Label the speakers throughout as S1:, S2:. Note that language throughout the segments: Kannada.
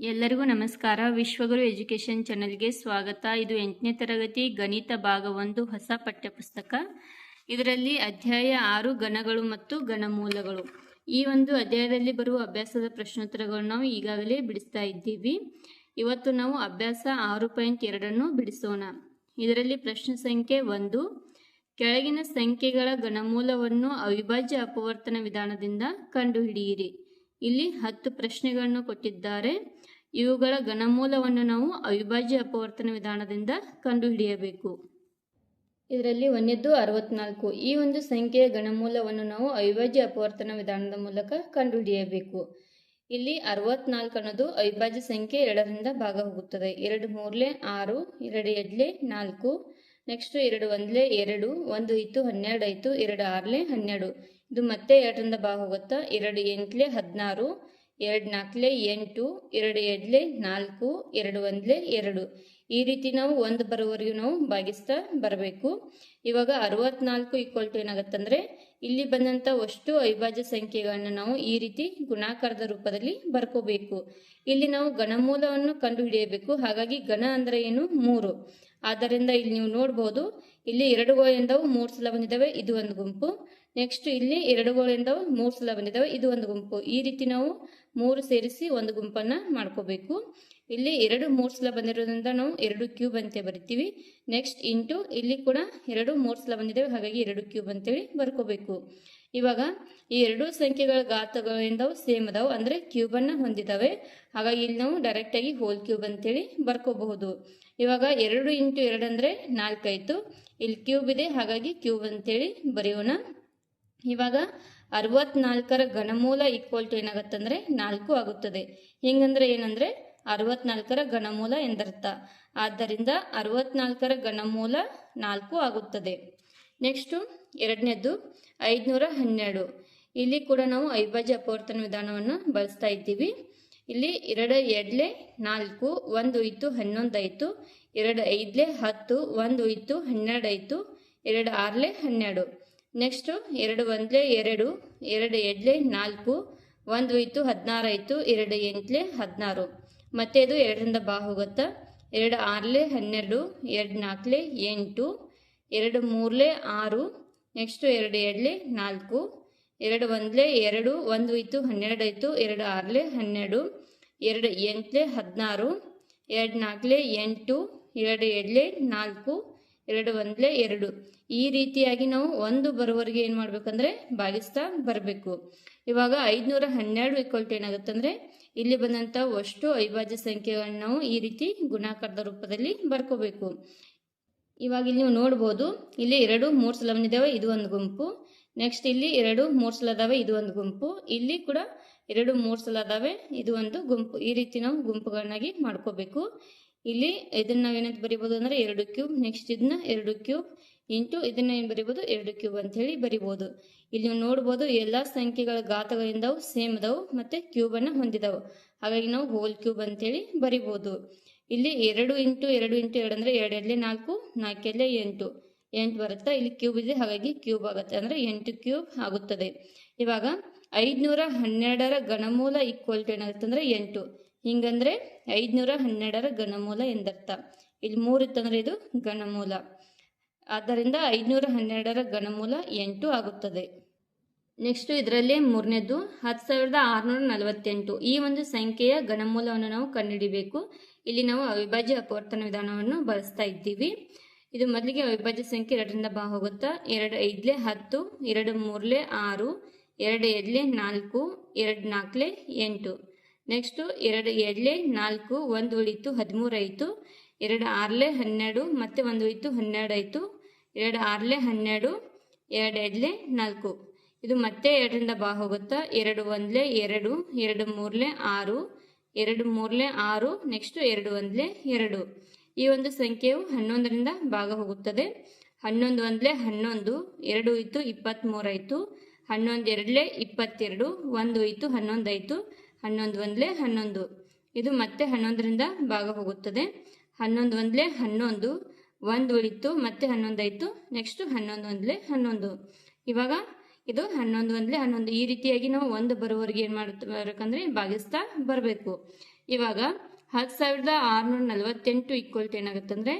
S1: ಎಲ್ಲರಿಗೂ ನಮಸ್ಕಾರ. ವಿಶ್ವಗುರು ಎಜುಕೇಶನ್ ಚಾನೆಲ್ಗೆ ಸ್ವಾಗತ. ಇದು ಎಂಟನೇ ತರಗತಿ ಗಣಿತ ಭಾಗ ಒಂದು ಹೊಸ ಪಠ್ಯಪುಸ್ತಕ. ಇದರಲ್ಲಿ ಅಧ್ಯಾಯ ಆರು ಗಣಗಳು ಮತ್ತು ಗಣಮೂಲಗಳು ಈ ಒಂದು ಅಧ್ಯಾಯದಲ್ಲಿ ಬರುವ ಅಭ್ಯಾಸದ ಪ್ರಶ್ನೋತ್ತರಗಳನ್ನು ನಾವು ಈಗಾಗಲೇ ಬಿಡಿಸ್ತಾ ಇದ್ದೀವಿ. ಇವತ್ತು ನಾವು ಅಭ್ಯಾಸ ಆರು ಪಾಯಿಂಟ್ ಎರಡನ್ನು ಬಿಡಿಸೋಣ. ಇದರಲ್ಲಿ ಪ್ರಶ್ನೆ ಸಂಖ್ಯೆ ಒಂದು. ಕೆಳಗಿನ ಸಂಖ್ಯೆಗಳ ಗಣಮೂಲವನ್ನು ಅವಿಭಾಜ್ಯ ಅಪವರ್ತನ ವಿಧಾನದಿಂದ ಕಂಡುಹಿಡಿಯಿರಿ. ಇಲ್ಲಿ ಹತ್ತು ಪ್ರಶ್ನೆಗಳನ್ನು ಕೊಟ್ಟಿದ್ದಾರೆ. ಇವುಗಳ ಘನಮೂಲವನ್ನು ನಾವು ಅವಿಭಾಜ್ಯ ಅಪವರ್ತನ ವಿಧಾನದಿಂದ ಕಂಡುಹಿಡಿಯಬೇಕು. ಇದರಲ್ಲಿ ಒಂದನೇದ್ದು ಅರವತ್ನಾಲ್ಕು. ಈ ಒಂದು ಸಂಖ್ಯೆಯ ಘನಮೂಲವನ್ನು ನಾವು ಅವಿಭಾಜ್ಯ ಅಪವರ್ತನ ವಿಧಾನದ ಮೂಲಕ ಕಂಡುಹಿಡಿಯಬೇಕು. ಇಲ್ಲಿ ಅರವತ್ನಾಲ್ಕು ಅನ್ನೋದು ಅವಿಭಾಜ್ಯ ಸಂಖ್ಯೆ ಎರಡರಿಂದ ಭಾಗ ಹೋಗುತ್ತದೆ ಎರಡು ಮೂರ್ಲೆ ಆರು, ಎರಡು ಎಡ್ಲೆ ನಾಲ್ಕು, ನೆಕ್ಸ್ಟ್ ಎರಡು ಒಂದ್ಲೆ ಎರಡು, ಒಂದು ಐತು ಹನ್ನೆರಡು ಆಯಿತು ಎರಡು ಆರ್ಲೆ ಹನ್ನೆರಡು. ಇದು ಮತ್ತೆ ಎರಡರಿಂದ ಭಾಗ ಹೋಗುತ್ತಾ ಎರಡು ಎಂಟ್ಲೆ ಹದಿನಾರು ಎರಡು ನಾಲ್ಕಲೆ ಎಂಟು ಎರಡು ಎಡ್ಲೆ ನಾಲ್ಕು ಎರಡು ಒಂದ್ಲೆ ಎರಡು. ಈ ರೀತಿ ನಾವು ಒಂದು ಬರೋವರೆಗೂ ನಾವು ಭಾಗಿಸ್ತಾ ಬರಬೇಕು. ಇವಾಗ ಅರವತ್ನಾಲ್ಕು ಈಕ್ವಲ್ ಟು ಏನಾಗತ್ತಂದ್ರೆ, ಇಲ್ಲಿ ಬಂದಂಥ ಅಷ್ಟು ಅವಿಭಾಜ್ಯ ಸಂಖ್ಯೆಗಳನ್ನ ನಾವು ಈ ರೀತಿ ಗುಣಾಕಾರದ ರೂಪದಲ್ಲಿ ಬರ್ಕೋಬೇಕು. ಇಲ್ಲಿ ನಾವು ಘನಮೂಲವನ್ನು ಕಂಡುಹಿಡಿಯಬೇಕು. ಹಾಗಾಗಿ ಘನ ಅಂದ್ರೆ ಏನು? ಮೂರು. ಆದ್ದರಿಂದ ಇಲ್ಲಿ ನೀವು ನೋಡ್ಬೋದು, ಇಲ್ಲಿ ಎರಡುಗಳಿಂದವು ಮೂರು ಸಲ ಬಂದಿದ್ದಾವೆ, ಇದು ಒಂದು ಗುಂಪು. ನೆಕ್ಸ್ಟ್ ಇಲ್ಲಿ ಎರಡುಗಳಿಂದವು ಮೂರು ಸಲ ಬಂದಿದ್ದಾವೆ, ಇದು ಒಂದು ಗುಂಪು. ಈ ರೀತಿ ನಾವು ಮೂರು ಸೇರಿಸಿ ಒಂದು ಗುಂಪನ್ನ ಮಾಡ್ಕೋಬೇಕು. ಇಲ್ಲಿ ಎರಡು ಮೂರು ಸಲ ಬಂದಿರೋದ್ರಿಂದ ನಾವು ಎರಡು ಕ್ಯೂಬ್ ಅಂತ ಬರಿತೀವಿ. ನೆಕ್ಸ್ಟ್ ಇಂಟು ಇಲ್ಲಿ ಕೂಡ ಎರಡು ಮೂರು ಸಲ ಬಂದಿದ್ದಾವೆ, ಹಾಗಾಗಿ ಎರಡು ಕ್ಯೂಬ್ ಅಂತೇಳಿ ಬರ್ಕೋಬೇಕು. ಇವಾಗ ಈ ಎರಡು ಸಂಖ್ಯೆಗಳ ಗಾತ್ರಗಳಿಂದವು ಸೇಮ್ ಅದಾವೆ, ಅಂದರೆ ಕ್ಯೂಬನ್ನು ಹೊಂದಿದ್ದಾವೆ. ಹಾಗಾಗಿ ಇಲ್ಲಿ ನಾವು ಡೈರೆಕ್ಟಾಗಿ ಹೋಲ್ ಕ್ಯೂಬ್ ಅಂತೇಳಿ ಬರ್ಕೋಬಹುದು. ಇವಾಗ ಎರಡು ಇಂಟು ಎರಡು ಅಂದರೆ ನಾಲ್ಕಾಯಿತು. ಇಲ್ಲಿ ಕ್ಯೂಬ್ ಇದೆ, ಹಾಗಾಗಿ ಕ್ಯೂಬ್ ಅಂತೇಳಿ ಬರೆಯೋಣ. ಇವಾಗ ಅರವತ್ನಾಲ್ಕರ ಘನಮೂಲ ಈಕ್ವಲ್ ಟು ಏನಾಗುತ್ತಂದ್ರೆ ನಾಲ್ಕು ಆಗುತ್ತದೆ. ಹಿಂಗಂದ್ರೆ ಏನಂದ್ರೆ ಅರವತ್ನಾಲ್ಕರ ಘನಮೂಲ ಎಂದರ್ಥ. ಆದ್ದರಿಂದ ಅರವತ್ನಾಲ್ಕರ ಘನಮೂಲ ನಾಲ್ಕು ಆಗುತ್ತದೆ. ನೆಕ್ಸ್ಟು ಎರಡನೇದು ಐದುನೂರ ಹನ್ನೆರಡು. ಇಲ್ಲಿ ಕೂಡ ನಾವು ಅವಿಭಾಜ್ಯ ಅಪವರ್ತನ ವಿಧಾನವನ್ನು ಬಳಸ್ತಾ ಇದ್ದೀವಿ. ಇಲ್ಲಿ ಎರಡು ಎಡ್ಲೆ ನಾಲ್ಕು, ಒಂದು ಇತ್ತು, ಹನ್ನೊಂದು ಆಯಿತು. ಎರಡು ಐದ್ಲೆ ಹತ್ತು, ಒಂದು ಇತ್ತು, ಹನ್ನೆರಡು ಆಯಿತು. ಎರಡು ಆರ್ಲೆ ಹನ್ನೆರಡು. ನೆಕ್ಸ್ಟು ಎರಡು ಒಂದ್ಲೆ ಎರಡು ಎರಡು ಎಡ್ಲೆ ನಾಲ್ಕು, ಒಂದು ಇತ್ತು ಹದಿನಾರು ಆಯಿತು ಎರಡು ಎಂಟ್ಲೆ ಹದಿನಾರು. ಮತ್ತೆ ಇದು ಎರಡರಿಂದ ಬಾ ಹೋಗುತ್ತಾ? ಎರಡು ಆರ್ಲೆ ಹನ್ನೆರಡು, ಎರಡು ನಾಲ್ಕಲೆ ಎಂಟು, ಎರಡು ಮೂರಲೆ ಆರು ನೆಕ್ಸ್ಟು ಎರಡು ಎಡ್ಲೆ ನಾಲ್ಕು, ಎರಡು ಒಂದ್ಲೆ ಎರಡು, ಒಂದು ಇತ್ತು ಹನ್ನೆರಡು ಆಯಿತು ಎರಡು ಆರ್ಲೆ ಹನ್ನೆರಡು, ಎರಡು ಎಂಟ್ಲೆ ಹದಿನಾರು, ಎರಡು ನಾಲ್ಕಲೆ ಎಂಟು, ಎರಡು ಎಡ್ಲೆ ನಾಲ್ಕು ಎರಡು ಒಂದ್ಲೆ ಎರಡು. ಈ ರೀತಿಯಾಗಿ ನಾವು ಒಂದು ಬರುವವರೆಗೆ ಏನು ಮಾಡ್ಬೇಕಂದ್ರೆ ಭಾಗಿಸ್ತಾ ಬರಬೇಕು. ಇವಾಗ ಐದುನೂರ ಹನ್ನೆರಡು ಇಕ್ವಲ್ಟ್ ಏನಾಗುತ್ತಂದ್ರೆ ಇಲ್ಲಿ ಬಂದಂಥ ಅಷ್ಟು ಅವಿಭಾಜ್ಯ ಸಂಖ್ಯೆಗಳನ್ನ ನಾವು ಈ ರೀತಿ ಗುಣಾಕಾರದ ರೂಪದಲ್ಲಿ ಬರ್ಕೋಬೇಕು. ಇವಾಗ ಇಲ್ಲಿ ನೀವು ನೋಡ್ಬೋದು, ಇಲ್ಲಿ ಎರಡು ಮೂರು ಸಲ ಬಂದಿದ್ದಾವೆ, ಇದು ಒಂದು ಗುಂಪು. ನೆಕ್ಸ್ಟ್ ಇಲ್ಲಿ ಎರಡು ಮೂರು ಸಲ ಅದಾವೆ, ಇದು ಒಂದು ಗುಂಪು. ಇಲ್ಲಿ ಕೂಡ ಎರಡು ಮೂರು ಸಲ ಅದಾವೆ, ಇದು ಒಂದು ಗುಂಪು. ಈ ರೀತಿ ನಾವು ಗುಂಪುಗಳನ್ನಾಗಿ ಮಾಡ್ಕೋಬೇಕು. ಇಲ್ಲಿ ಇದನ್ನ ನಾವೇನಂತ ಬರಿಬೋದು ಅಂದ್ರೆ ಎರಡು ಕ್ಯೂಬ್ ನೆಕ್ಸ್ಟ್ ಇದನ್ನ ಎರಡು ಕ್ಯೂಬ್ ಇಂಟು ಇದನ್ನ ಏನು ಬರಿಬೋದು ಎರಡು ಕ್ಯೂಬ್ ಅಂತ ಹೇಳಿ ಬರಿಬೋದು. ಇಲ್ಲಿ ನೀವು ನೋಡ್ಬೋದು ಎಲ್ಲಾ ಸಂಖ್ಯೆಗಳ ಗಾತ್ರಗಳಿಂದವು ಸೇಮ್ ಅದಾವು ಮತ್ತೆ ಕ್ಯೂಬ್ ಅನ್ನ ಹೊಂದಿದವು. ಹಾಗಾಗಿ ನಾವು ಹೋಲ್ ಕ್ಯೂಬ್ ಅಂತೇಳಿ ಬರಿಬೋದು. ಇಲ್ಲಿ ಎರಡು ಇಂಟು ಎರಡು ಇಂಟು ಎರಡು ಅಂದ್ರೆ ಎರಡು ಎರಡಲೆ ನಾಲ್ಕು ನಾಲ್ಕಲ್ಲೇ ಎಂಟು. ಎಂಟು ಬರುತ್ತಾ? ಇಲ್ಲಿ ಕ್ಯೂಬ್ ಇದೆ, ಹಾಗಾಗಿ ಕ್ಯೂಬ್ ಆಗುತ್ತೆ. ಅಂದ್ರೆ ಎಂಟು ಕ್ಯೂಬ್ ಆಗುತ್ತದೆ. ಇವಾಗ ಐದ್ನೂರ ಹನ್ನೆರಡರ ಘನಮೂಲ ಈಕ್ವಲ್ ಟು ಏನಾಗುತ್ತೆ ಅಂದ್ರೆ ಎಂಟು. ಹಿಂಗಂದ್ರೆ ಐದ್ನೂರ ಹನ್ನೆರಡರ ಘನಮೂಲ ಎಂದರ್ಥ. ಇಲ್ಲಿ ಮೂರು ಇತ್ತಂದ್ರೆ ಇದು ಘನಮೂಲ. ಆದ್ದರಿಂದ ಐದ್ನೂರ ಹನ್ನೆರಡರ ಘನಮೂಲ ಎಂಟು ಆಗುತ್ತದೆ. ನೆಕ್ಸ್ಟ್ ಇದರಲ್ಲಿ ಮೂರನೇದು, ಹತ್ತು ಸಾವಿರದ ಆರುನೂರ ನಲವತ್ತೆಂಟು. ಈ ಒಂದು ಸಂಖ್ಯೆಯ ಘನಮೂಲವನ್ನು ನಾವು ಕಂಡುಹಿಡಿಬೇಕು. ಇಲ್ಲಿ ನಾವು ಅವಿಭಾಜ್ಯ ಅಪವರ್ತನ ವಿಧಾನವನ್ನು ಬಳಸ್ತಾ ಇದ್ದೀವಿ. ಇದು ಮೊದಲಿಗೆ ಅವಿಭಾಜ್ಯ ಸಂಖ್ಯೆ ಎರಡರಿಂದ ಬಾ ಹೋಗುತ್ತಾ, ಎರಡು ಐದ್ಲೆ ಹತ್ತು, ಎರಡು ಮೂರ್ಲೆ ಆರು, ಎರಡು ಎಡ್ಲೆ ನಾಲ್ಕು, ಎರಡು ನಾಲ್ಕಲೆ ಎಂಟು. ನೆಕ್ಸ್ಟು ಎರಡು ಎಳ್ಳೆ ನಾಲ್ಕು, ಒಂದು ಉಳಿತು ಹದಿಮೂರು ಆಯಿತು ಎರಡು ಆರ್ಲೆ, ಹನ್ನೆರಡು, ಮತ್ತೆ ಒಂದು ಉಳಿತು ಹನ್ನೆರಡು ಆಯಿತು ಎರಡು ಆರ್ಲೆ, ಹನ್ನೆರಡು, ಎರಡು ಎಡ್ಲೆ, ನಾಲ್ಕು. ಇದು ಮತ್ತೆ ಎರಡರಿಂದ ಬಾ ಹೋಗುತ್ತಾ? ಎರಡು ಒಂದ್ಲೆ, ಎರಡು ಎರಡು ಮೂರ್ಲೆ, ಆರು, ಎರಡು ಮೂರ್ಲೆ, ಆರು ನೆಕ್ಸ್ಟ್ ಎರಡು ಒಂದ್ಲೆ, ಎರಡು. ಈ ಒಂದು ಸಂಖ್ಯೆಯು ಹನ್ನೊಂದರಿಂದ ಭಾಗ ಹೋಗುತ್ತದೆ. ಹನ್ನೊಂದು ಒಂದ್ಲೆ, ಹನ್ನೊಂದು, ಎರಡು ಇತ್ತು ಇಪ್ಪತ್ತ್ಮೂರಾಯಿತು ಹನ್ನೊಂದು ಎರಡ್ಲೆ, ಇಪ್ಪತ್ತೆರಡು, ಒಂದು ಇತ್ತು ಹನ್ನೊಂದು ಆಯಿತು ಹನ್ನೊಂದು ಒಂದ್ಲೆ ಹನ್ನೊಂದು. ಇದು ಮತ್ತೆ ಹನ್ನೊಂದರಿಂದ ಭಾಗ ಹೋಗುತ್ತದೆ. ಹನ್ನೊಂದು ಒಂದ್ಲೆ ಹನ್ನೊಂದು, ಒಂದು ಉಳಿತು ಮತ್ತೆ ಹನ್ನೊಂದು ಆಯಿತು ನೆಕ್ಸ್ಟ್ ಹನ್ನೊಂದು ಒಂದ್ಲೆ ಹನ್ನೊಂದು. ಇವಾಗ ಇದು ಹನ್ನೊಂದು ಒಂದ್ಲೆ ಹನ್ನೊಂದು. ಈ ರೀತಿಯಾಗಿ ನಾವು ಒಂದು ಬರುವವರೆಗೆ ಏನು ಮಾಡ್ಬೇಕಂದ್ರೆ ಭಾಗಿಸ್ತಾ ಬರಬೇಕು. ಇವಾಗ ಹತ್ತು ಸಾವಿರದ ಆರುನೂರ ನಲವತ್ತೆಂಟು ಈಕ್ವಲ್ ಟು ಏನಾಗುತ್ತೆ ಅಂದರೆ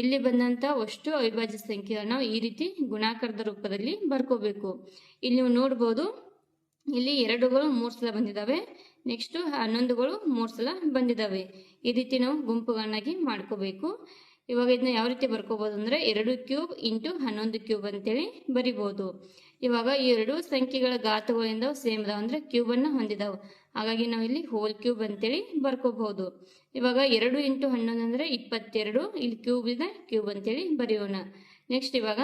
S1: ಇಲ್ಲಿ ಬಂದಂಥ ಅಷ್ಟು ಅವಿಭಾಜ್ಯ ಸಂಖ್ಯೆ ನಾವು ಈ ರೀತಿ ಗುಣಾಕಾರದ ರೂಪದಲ್ಲಿ ಬರ್ಕೋಬೇಕು. ಇಲ್ಲಿ ನೀವು ನೋಡ್ಬೋದು, ಇಲ್ಲಿ ಎರಡುಗಳು ಮೂರು ಸಲ ಬಂದಿದ್ದಾವೆ ನೆಕ್ಸ್ಟ್ ಹನ್ನೊಂದುಗಳು ಮೂರು ಸಲ ಬಂದಿದ್ದಾವೆ ಈ ರೀತಿ ನಾವು ಗುಂಪುಗಳನ್ನಾಗಿ ಮಾಡ್ಕೋಬೇಕು. ಇವಾಗ ಇದನ್ನ ಯಾವ ರೀತಿ ಬರ್ಕೋಬಹುದು ಅಂದ್ರೆ ಎರಡು ಕ್ಯೂಬ್ ಇಂಟು ಹನ್ನೊಂದು ಕ್ಯೂಬ್ ಅಂತೇಳಿ ಬರಿಬಹುದು ಇವಾಗ ಈ ಎರಡು ಸಂಖ್ಯೆಗಳ ಘಾತಗಳಿಂದ ಸೇಮ್ ಅದಾವ ಅಂದ್ರೆ ಕ್ಯೂಬ್ ಅನ್ನ ಹೊಂದಿದಾವೆ. ಹಾಗಾಗಿ ನಾವು ಇಲ್ಲಿ ಹೋಲ್ ಕ್ಯೂಬ್ ಅಂತೇಳಿ ಬರ್ಕೋಬಹುದು. ಇವಾಗ ಎರಡು ಇಂಟು ಹನ್ನೊಂದು ಅಂದ್ರೆ ಇಪ್ಪತ್ತೆರಡು, ಇಲ್ಲಿ ಕ್ಯೂಬ್ ಇದೆ, ಕ್ಯೂಬ್ ಅಂತೇಳಿ ಬರೆಯೋಣ. ನೆಕ್ಸ್ಟ್ ಇವಾಗ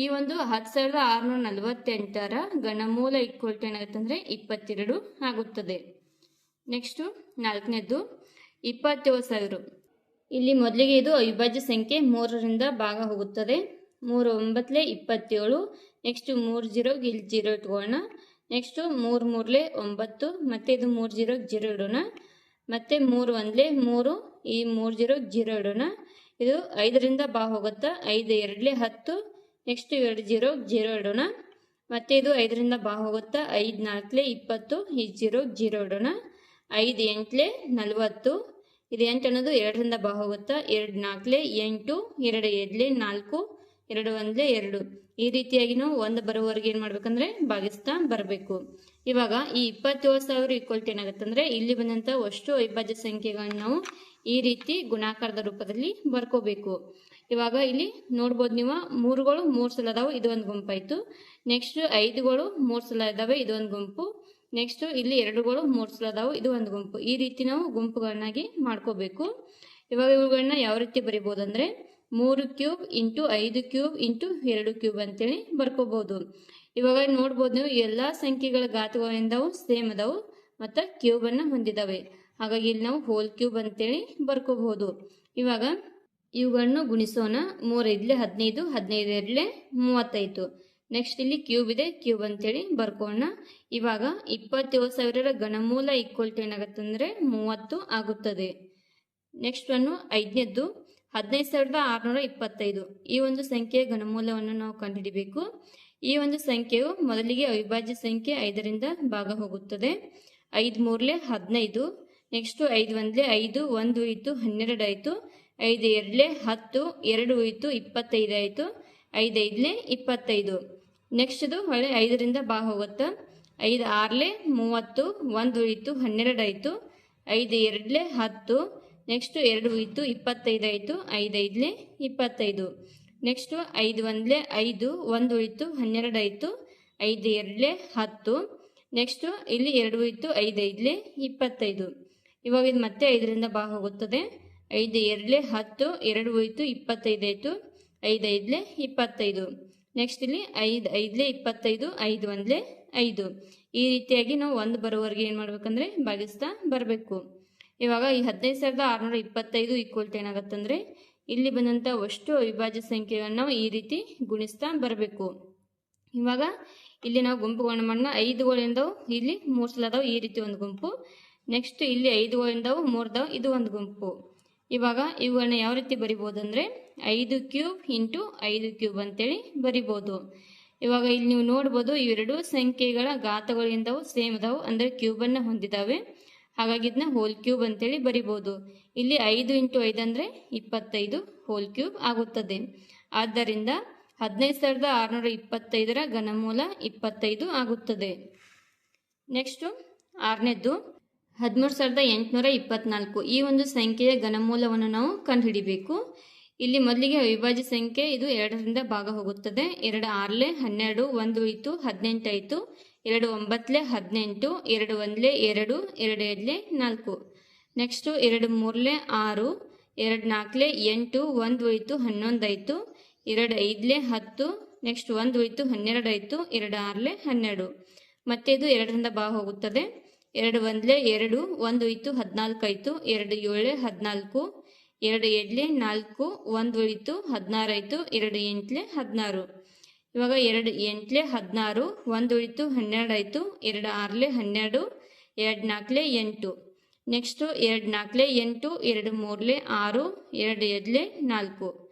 S1: ಈ ಒಂದು ಹತ್ತು ಸಾವಿರದ ಆರುನೂರ ನಲವತ್ತೆಂಟರ ಗಣಮೂಲ ಇಕ್ವಲ್ ಟು ಏನಾಗುತ್ತೆ ಅಂದ್ರೆ ಇಪ್ಪತ್ತೆರಡು ಆಗುತ್ತದೆ. ನೆಕ್ಸ್ಟು ನಾಲ್ಕನೇದು, ಇಪ್ಪತ್ತೇಳು ಸಾವಿರ. ಇಲ್ಲಿ ಮೊದಲಿಗೆ ಇದು ಅವಿಭಾಜ್ಯ ಸಂಖ್ಯೆ ಮೂರರಿಂದ ಭಾಗ ಹೋಗುತ್ತದೆ. ಮೂರು, ಒಂಬತ್ತಲೆ ಇಪ್ಪತ್ತೇಳು. ನೆಕ್ಸ್ಟು ಮೂರು ಜೀರೋಗೆ ಇಲ್ಲಿ ಜೀರೋ ಇಟ್ಕೊಳ್ಳೋಣ. ನೆಕ್ಸ್ಟು ಮೂರು, ಮೂರಲೆ ಒಂಬತ್ತು. ಮತ್ತೆ ಇದು ಮೂರು ಜೀರೋಗೆ ಜೀರೋ ಇಡೋಣ. ಮತ್ತು ಮೂರು, ಒಂದ್ಲೆ ಮೂರು. ಈ ಮೂರು, ಜೀರೋ ಜೀರೋ ಇಡೋಣ. ಇದು ಐದರಿಂದ ಬಾ ಹೋಗುತ್ತಾ? ಐದು, ಎರಡಲೆ ಹತ್ತು. ನೆಕ್ಸ್ಟ್ ಎರಡು, ಜೀರೋ ಜೀರೋ ಇಡೋಣ. ಮತ್ತೆ ಇದು ಐದರಿಂದ ಬಾ ಹೋಗುತ್ತಾ? ಐದು, ನಾಲ್ಕಲೆ ಇಪ್ಪತ್ತು. ಈ ಜೀರೋ ಜೀರೋ ಇಡೋಣ. ಐದು ಎಂಟ್ಲೆ ನಲವತ್ತು, ಇದು ಎಂಟು ಅನ್ನೋದು ಎರಡರಿಂದ ಬಾ ಹೋಗುತ್ತಾ, ಎರಡು ನಾಲ್ಕಲೆ ಎಂಟು, ಎರಡು ಎಡ್ಲೆ ನಾಲ್ಕು, ಎರಡು ಒಂದ್ಲೆ ಎರಡು. ಈ ರೀತಿಯಾಗಿ ನಾವು ಒಂದು ಬರುವವರೆಗೆ ಏನು ಮಾಡ್ಬೇಕಂದ್ರೆ ಭಾಗಿಸ್ತಾ ಬರಬೇಕು. ಇವಾಗ ಈ ಇಪ್ಪತ್ತೇಳು ಸಾವಿರ ಈಕ್ವಲ್ ಏನಾಗುತ್ತಂದ್ರೆ ಇಲ್ಲಿ ಬಂದಂಥ ಅಷ್ಟು ಅವಿಭಾಜ್ಯ ಸಂಖ್ಯೆಗಳನ್ನ ನಾವು ಈ ರೀತಿ ಗುಣಾಕಾರದ ರೂಪದಲ್ಲಿ ಬರ್ಕೋಬೇಕು. ಇವಾಗ ಇಲ್ಲಿ ನೋಡ್ಬೋದು ನೀವು, ಮೂರುಗಳು ಮೂರು ಸಲ ಅದಾವೆ, ಇದು ಒಂದು ಗುಂಪಾಯ್ತು. ನೆಕ್ಸ್ಟ್ ಐದುಗಳು ಮೂರು ಸಲ ಇದಾವೆ, ಇದು ಒಂದು ಗುಂಪು. ನೆಕ್ಸ್ಟ್ ಇಲ್ಲಿ ಎರಡುಗಳು ಮೂರು ಸಲ ಅದಾವು. ಇದು ಒಂದು ಗುಂಪು. ಈ ರೀತಿ ನಾವು ಗುಂಪುಗಳನ್ನಾಗಿ ಮಾಡ್ಕೋಬೇಕು. ಇವಾಗ ಇವುಗಳನ್ನ ಯಾವ ರೀತಿ ಬರಿಬೋದು ಅಂದ್ರೆ ಮೂರು ಕ್ಯೂಬ್ ಇಂಟು ಐದು ಕ್ಯೂಬ್ ಇಂಟು ಎರಡು ಕ್ಯೂಬ್ ಅಂತೇಳಿ ಬರ್ಕೋಬಹುದು ಇವಾಗ ನೋಡ್ಬೋದು ನೀವು, ಎಲ್ಲಾ ಸಂಖ್ಯೆಗಳ ಗಾತ್ರಗಳಿಂದವು ಸೇಮ್ ಅದಾವು ಮತ್ತು ಕ್ಯೂಬ್ ಅನ್ನ ಹೊಂದಿದಾವೆ. ಹಾಗಾಗಿ ಇಲ್ಲಿ ನಾವು ಹೋಲ್ ಕ್ಯೂಬ್ ಅಂತೇಳಿ ಬರ್ಕೋಬಹುದು. ಇವಾಗ ಇವುಗಳನ್ನು ಗುಣಿಸೋಣ. ಮೂರೈದ್ಲೆ ಹದಿನೈದು ಹದಿನೈದು ಎರಡ್ಲೆ ಮೂವತ್ತೈದು. ನೆಕ್ಸ್ಟ್ ಇಲ್ಲಿ ಕ್ಯೂಬ್ ಇದೆ. ಕ್ಯೂಬ್ ಅಂತೇಳಿ ಬರ್ಕೋಣ. ಇವಾಗ ಇಪ್ಪತ್ತೇಳು ಸಾವಿರ ಘನಮೂಲ ಈಕ್ವಲ್ ಟು ಏನಾಗುತ್ತೆ ಅಂದ್ರೆ ಮೂವತ್ತು ಆಗುತ್ತದೆ. ನೆಕ್ಸ್ಟ್ ಒಂದು ಐದನೇದ್ದು ಹದಿನೈದು ಸಾವಿರದ ಆರುನೂರ ಇಪ್ಪತ್ತೈದು. ಈ ಒಂದು ಸಂಖ್ಯೆಯ ಘನಮೂಲವನ್ನು ನಾವು ಕಂಡುಹಿಡಿಬೇಕು. ಈ ಒಂದು ಸಂಖ್ಯೆಯು ಮೊದಲಿಗೆ ಅವಿಭಾಜ್ಯ ಸಂಖ್ಯೆ ಐದರಿಂದ ಭಾಗ ಹೋಗುತ್ತದೆ. ಐದು ಮೂರ್ಲೆ ಹದಿನೈದು. ನೆಕ್ಸ್ಟು ಐದು ಒಂದ್ಲೆ ಐದು, ಒಂದು ಉಯಿತು ಹನ್ನೆರಡು ಆಯಿತು. ಐದು ಎರಡ್ಲೆ ಹತ್ತು, ಎರಡು ಉಯಿತು ಇಪ್ಪತ್ತೈದು ಆಯಿತು. ಐದು ಐದ್ಲೆ ಇಪ್ಪತ್ತೈದು ನೆಕ್ಸ್ಟ್ದು ಹೊಳೆ ಐದರಿಂದ ಬಾ ಹೋಗುತ್ತೆ. ಐದು ಆರ್ಲೆ ಮೂವತ್ತು, ಒಂದು ಉಳಿತು ಹನ್ನೆರಡು ಆಯಿತು. ಐದು ಎರಡ್ಲೆ ಹತ್ತು. ನೆಕ್ಸ್ಟ್ ಎರಡು ಇತ್ತು ಇಪ್ಪತ್ತೈದು ಆಯಿತು. ಐದು ಐದ್ಲೆ ಇಪ್ಪತ್ತೈದು. ನೆಕ್ಸ್ಟು ಐದು ಒಂದ್ಲೆ ಐದು, ಒಂದು ಉಳಿತು ಹನ್ನೆರಡು ಆಯಿತು. ಐದು ಎರಡ್ಲೆ ಹತ್ತು. ನೆಕ್ಸ್ಟು ಇಲ್ಲಿ ಎರಡು ಇತ್ತು ಐದು ಐದ್ಲೆ ಇಪ್ಪತ್ತೈದು. ಇವಾಗ ಇದು ಮತ್ತೆ ಐದರಿಂದ ಬಾ ಹೋಗುತ್ತದೆ. ಐದು ಎರಡ್ಲೆ ಹತ್ತು, ಎರಡು ಉಯಿತು ಇಪ್ಪತ್ತೈದು ಆಯಿತು. ಐದು ಐದ್ಲೆ ಇಪ್ಪತ್ತೈದು. ನೆಕ್ಸ್ಟ್ ಇಲ್ಲಿ ಐದು, ಐದ್ಲೆ ಇಪ್ಪತ್ತೈದು, ಐದು ಒಂದ್ಲೆ ಐದು. ಈ ರೀತಿಯಾಗಿ ನಾವು ಒಂದು ಬರೋವರೆಗೆ ಏನು ಮಾಡ್ಬೇಕಂದ್ರೆ ಭಾಗಿಸ್ತಾ ಬರಬೇಕು. ಇವಾಗ ಈ ಹದಿನೈದು ಸಾವಿರದ ಆರುನೂರ ಇಪ್ಪತ್ತೈದು ಈಕ್ವಲ್ ಏನಾಗತ್ತಂದ್ರೆ ಇಲ್ಲಿ ಬಂದಂಥ ಅಷ್ಟು ಅವಿಭಾಜ್ಯ ಸಂಖ್ಯೆಗಳನ್ನು ನಾವು ಈ ರೀತಿ ಗುಣಿಸ್ತಾ ಬರಬೇಕು. ಇವಾಗ ಇಲ್ಲಿ ನಾವು ಗುಂಪುಗಳನ್ನ ಮಾಡೋಣ ಐದುಗಳಿಂದವು ಇಲ್ಲಿ ಮೂರು ಸಲ ಅದಾವು ಈ ರೀತಿ ಒಂದು ಗುಂಪು. ನೆಕ್ಸ್ಟ್ ಇಲ್ಲಿ ಐದುಗಳಿಂದವು ಮೂರ್ದವು ಇದು ಒಂದು ಗುಂಪು. ಇವಾಗ ಇವುಗಳನ್ನ ಯಾವ ರೀತಿ ಬರಿಬೋದು ಅಂದರೆ ಐದು ಕ್ಯೂಬ್ ಇಂಟು ಐದು ಕ್ಯೂಬ್ ಅಂತೇಳಿ ಬರಿಬೋದು. ಇವಾಗ ಇಲ್ಲಿ ನೀವು ನೋಡ್ಬೋದು ಇವೆರಡು ಸಂಖ್ಯೆಗಳ ಘಾತಗಳಿಂದವು ಸೇಮ್ ಅದಾವು, ಅಂದರೆ ಕ್ಯೂಬನ್ನು ಹೊಂದಿದ್ದಾವೆ ಹಾಗಾಗಿ ಇದನ್ನ ಹೋಲ್ ಕ್ಯೂಬ್ ಅಂತೇಳಿ ಬರಿಬೋದು. ಇಲ್ಲಿ ಐದು ಇಂಟು ಐದು ಅಂದರೆ ಇಪ್ಪತ್ತೈದು ಹೋಲ್ ಕ್ಯೂಬ್ ಆಗುತ್ತದೆ. ಆದ್ದರಿಂದ ಹದಿನೈದು ಸಾವಿರದ ಆರುನೂರ ಇಪ್ಪತ್ತೈದರ ಘನಮೂಲ ಇಪ್ಪತ್ತೈದು ಆಗುತ್ತದೆ. ನೆಕ್ಸ್ಟು ಆರನೇದ್ದು ಹದಿಮೂರು ಸಾವಿರದ ಎಂಟುನೂರ ಇಪ್ಪತ್ನಾಲ್ಕು. ಈ ಒಂದು ಸಂಖ್ಯೆಯ ಘನಮೂಲವನ್ನು ನಾವು ಕಂಡುಹಿಡಿಬೇಕು. ಇಲ್ಲಿ ಮೊದಲಿಗೆ ಅವಿಭಾಜ್ಯ ಸಂಖ್ಯೆ ಇದು ಎರಡರಿಂದ ಭಾಗ ಹೋಗುತ್ತದೆ. ಎರಡು ಆರ್ಲೆ ಹನ್ನೆರಡು, ಒಂದು ಇತ್ತು ಹದಿನೆಂಟಾಯಿತು ಎರಡು ಒಂಬತ್ತಲೆ ಹದಿನೆಂಟು, ಎರಡು ಒಂದಲೆ ಎರಡು ಎರಡು ಎರಡಲೆ ನಾಲ್ಕು. ನೆಕ್ಸ್ಟು ಎರಡು ಮೂರಲೆ ಆರು, ಎರಡು ನಾಲ್ಕಲೆ ಎಂಟು, ಒಂದು ಹೋಯ್ತು ಹನ್ನೊಂದಾಯಿತು ಎರಡು ಐದಲೆ ಹತ್ತು ನೆಕ್ಸ್ಟ್ ಒಂದು ಹೋಯ್ತು ಹನ್ನೆರಡು ಆಯಿತು ಎರಡು ಆರಲೆ ಹನ್ನೆರಡು. ಮತ್ತೆ ಇದು ಎರಡರಿಂದ ಭಾಗ ಹೋಗುತ್ತದೆ. ಎರಡು ಒಂದ್ಲೆ ಎರಡು, ಒಂದು ಹೋಯ್ತು ಹದಿನಾಲ್ಕು ಆಯ್ತು ಎರಡು ಏಳೆ ಹದಿನಾಲ್ಕು, ಎರಡು ಎಡ್ಲೆ ನಾಲ್ಕು, ಒಂದು ಹೋಯ್ತು ಹದಿನಾರು ಆಯಿತು ಎರಡು ಎಂಟ್ಲೆ ಹದಿನಾರು. ಇವಾಗ ಎರಡು ಎಂಟ್ಲೆ ಹದಿನಾರು, ಒಂದು ಹೋಯ್ತು ಹನ್ನೆರಡು ಆಯ್ತು ಎರಡು ಆರ್ಲೆ ಹನ್ನೆರಡು, ಎರಡು ನಾಲ್ಕಲೆ ಎಂಟು. ನೆಕ್ಸ್ಟು ಎರಡು ನಾಲ್ಕಲೆ ಎಂಟು, ಎರಡು ಮೂರಲೆ ಆರು, ಎರಡು ಎಡ್ಲೆ ನಾಲ್ಕು.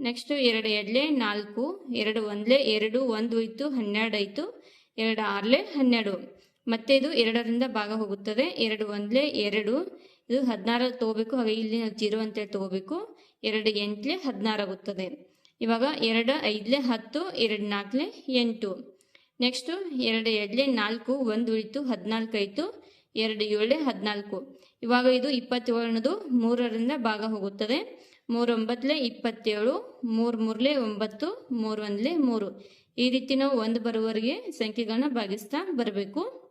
S1: ನೆಕ್ಸ್ಟು ಎರಡು ಎಡ್ಲೆ ನಾಲ್ಕು, ಎರಡು ಒಂದ್ಲೆ ಎರಡು, ಒಂದು ಹೋಯ್ತು ಹನ್ನೆರಡು ಆಯಿತು ಎರಡು ಆರ್ಲೆ ಹನ್ನೆರಡು. ಮತ್ತೆ ಇದು ಎರಡರಿಂದ ಭಾಗ ಹೋಗುತ್ತದೆ. ಎರಡು ಒಂದ್ಲೆ ಎರಡು. ಇದು ಹದಿನಾರು ತಗೋಬೇಕು. ಹಾಗೆ ಇಲ್ಲಿ ನಾವು ಜೀರೋ ಅಂತೇಳಿ ತಗೋಬೇಕು. ಎರಡು ಎಂಟ್ಲೆ ಹದಿನಾರು ಆಗುತ್ತದೆ. ಇವಾಗ ಎರಡು ಐದ್ಲೆ ಹತ್ತು, ಎರಡು ನಾಲ್ಕಲೆ ಎಂಟು. ನೆಕ್ಸ್ಟು ಎರಡು ಎರಡ್ಲೆ ನಾಲ್ಕು, ಒಂದು ಉಳಿತು ಹದಿನಾಲ್ಕು ಆಯಿತು. ಎರಡು ಏಳೆ ಹದಿನಾಲ್ಕು. ಇವಾಗ ಇದು ಇಪ್ಪತ್ತೇಳನದು ಮೂರರಿಂದ ಭಾಗ ಹೋಗುತ್ತದೆ. ಮೂರು ಒಂಬತ್ತಲೆ ಇಪ್ಪತ್ತೇಳು, ಮೂರು ಮೂರಲೆ ಒಂಬತ್ತು, ಮೂರು ಒಂದಲೆ ಮೂರು. ಈ ರೀತಿ ನಾವು ಒಂದು ಬರುವವರಿಗೆ ಸಂಖ್ಯೆಗಳನ್ನ ಭಾಗಿಸ್ತಾ ಬರಬೇಕು.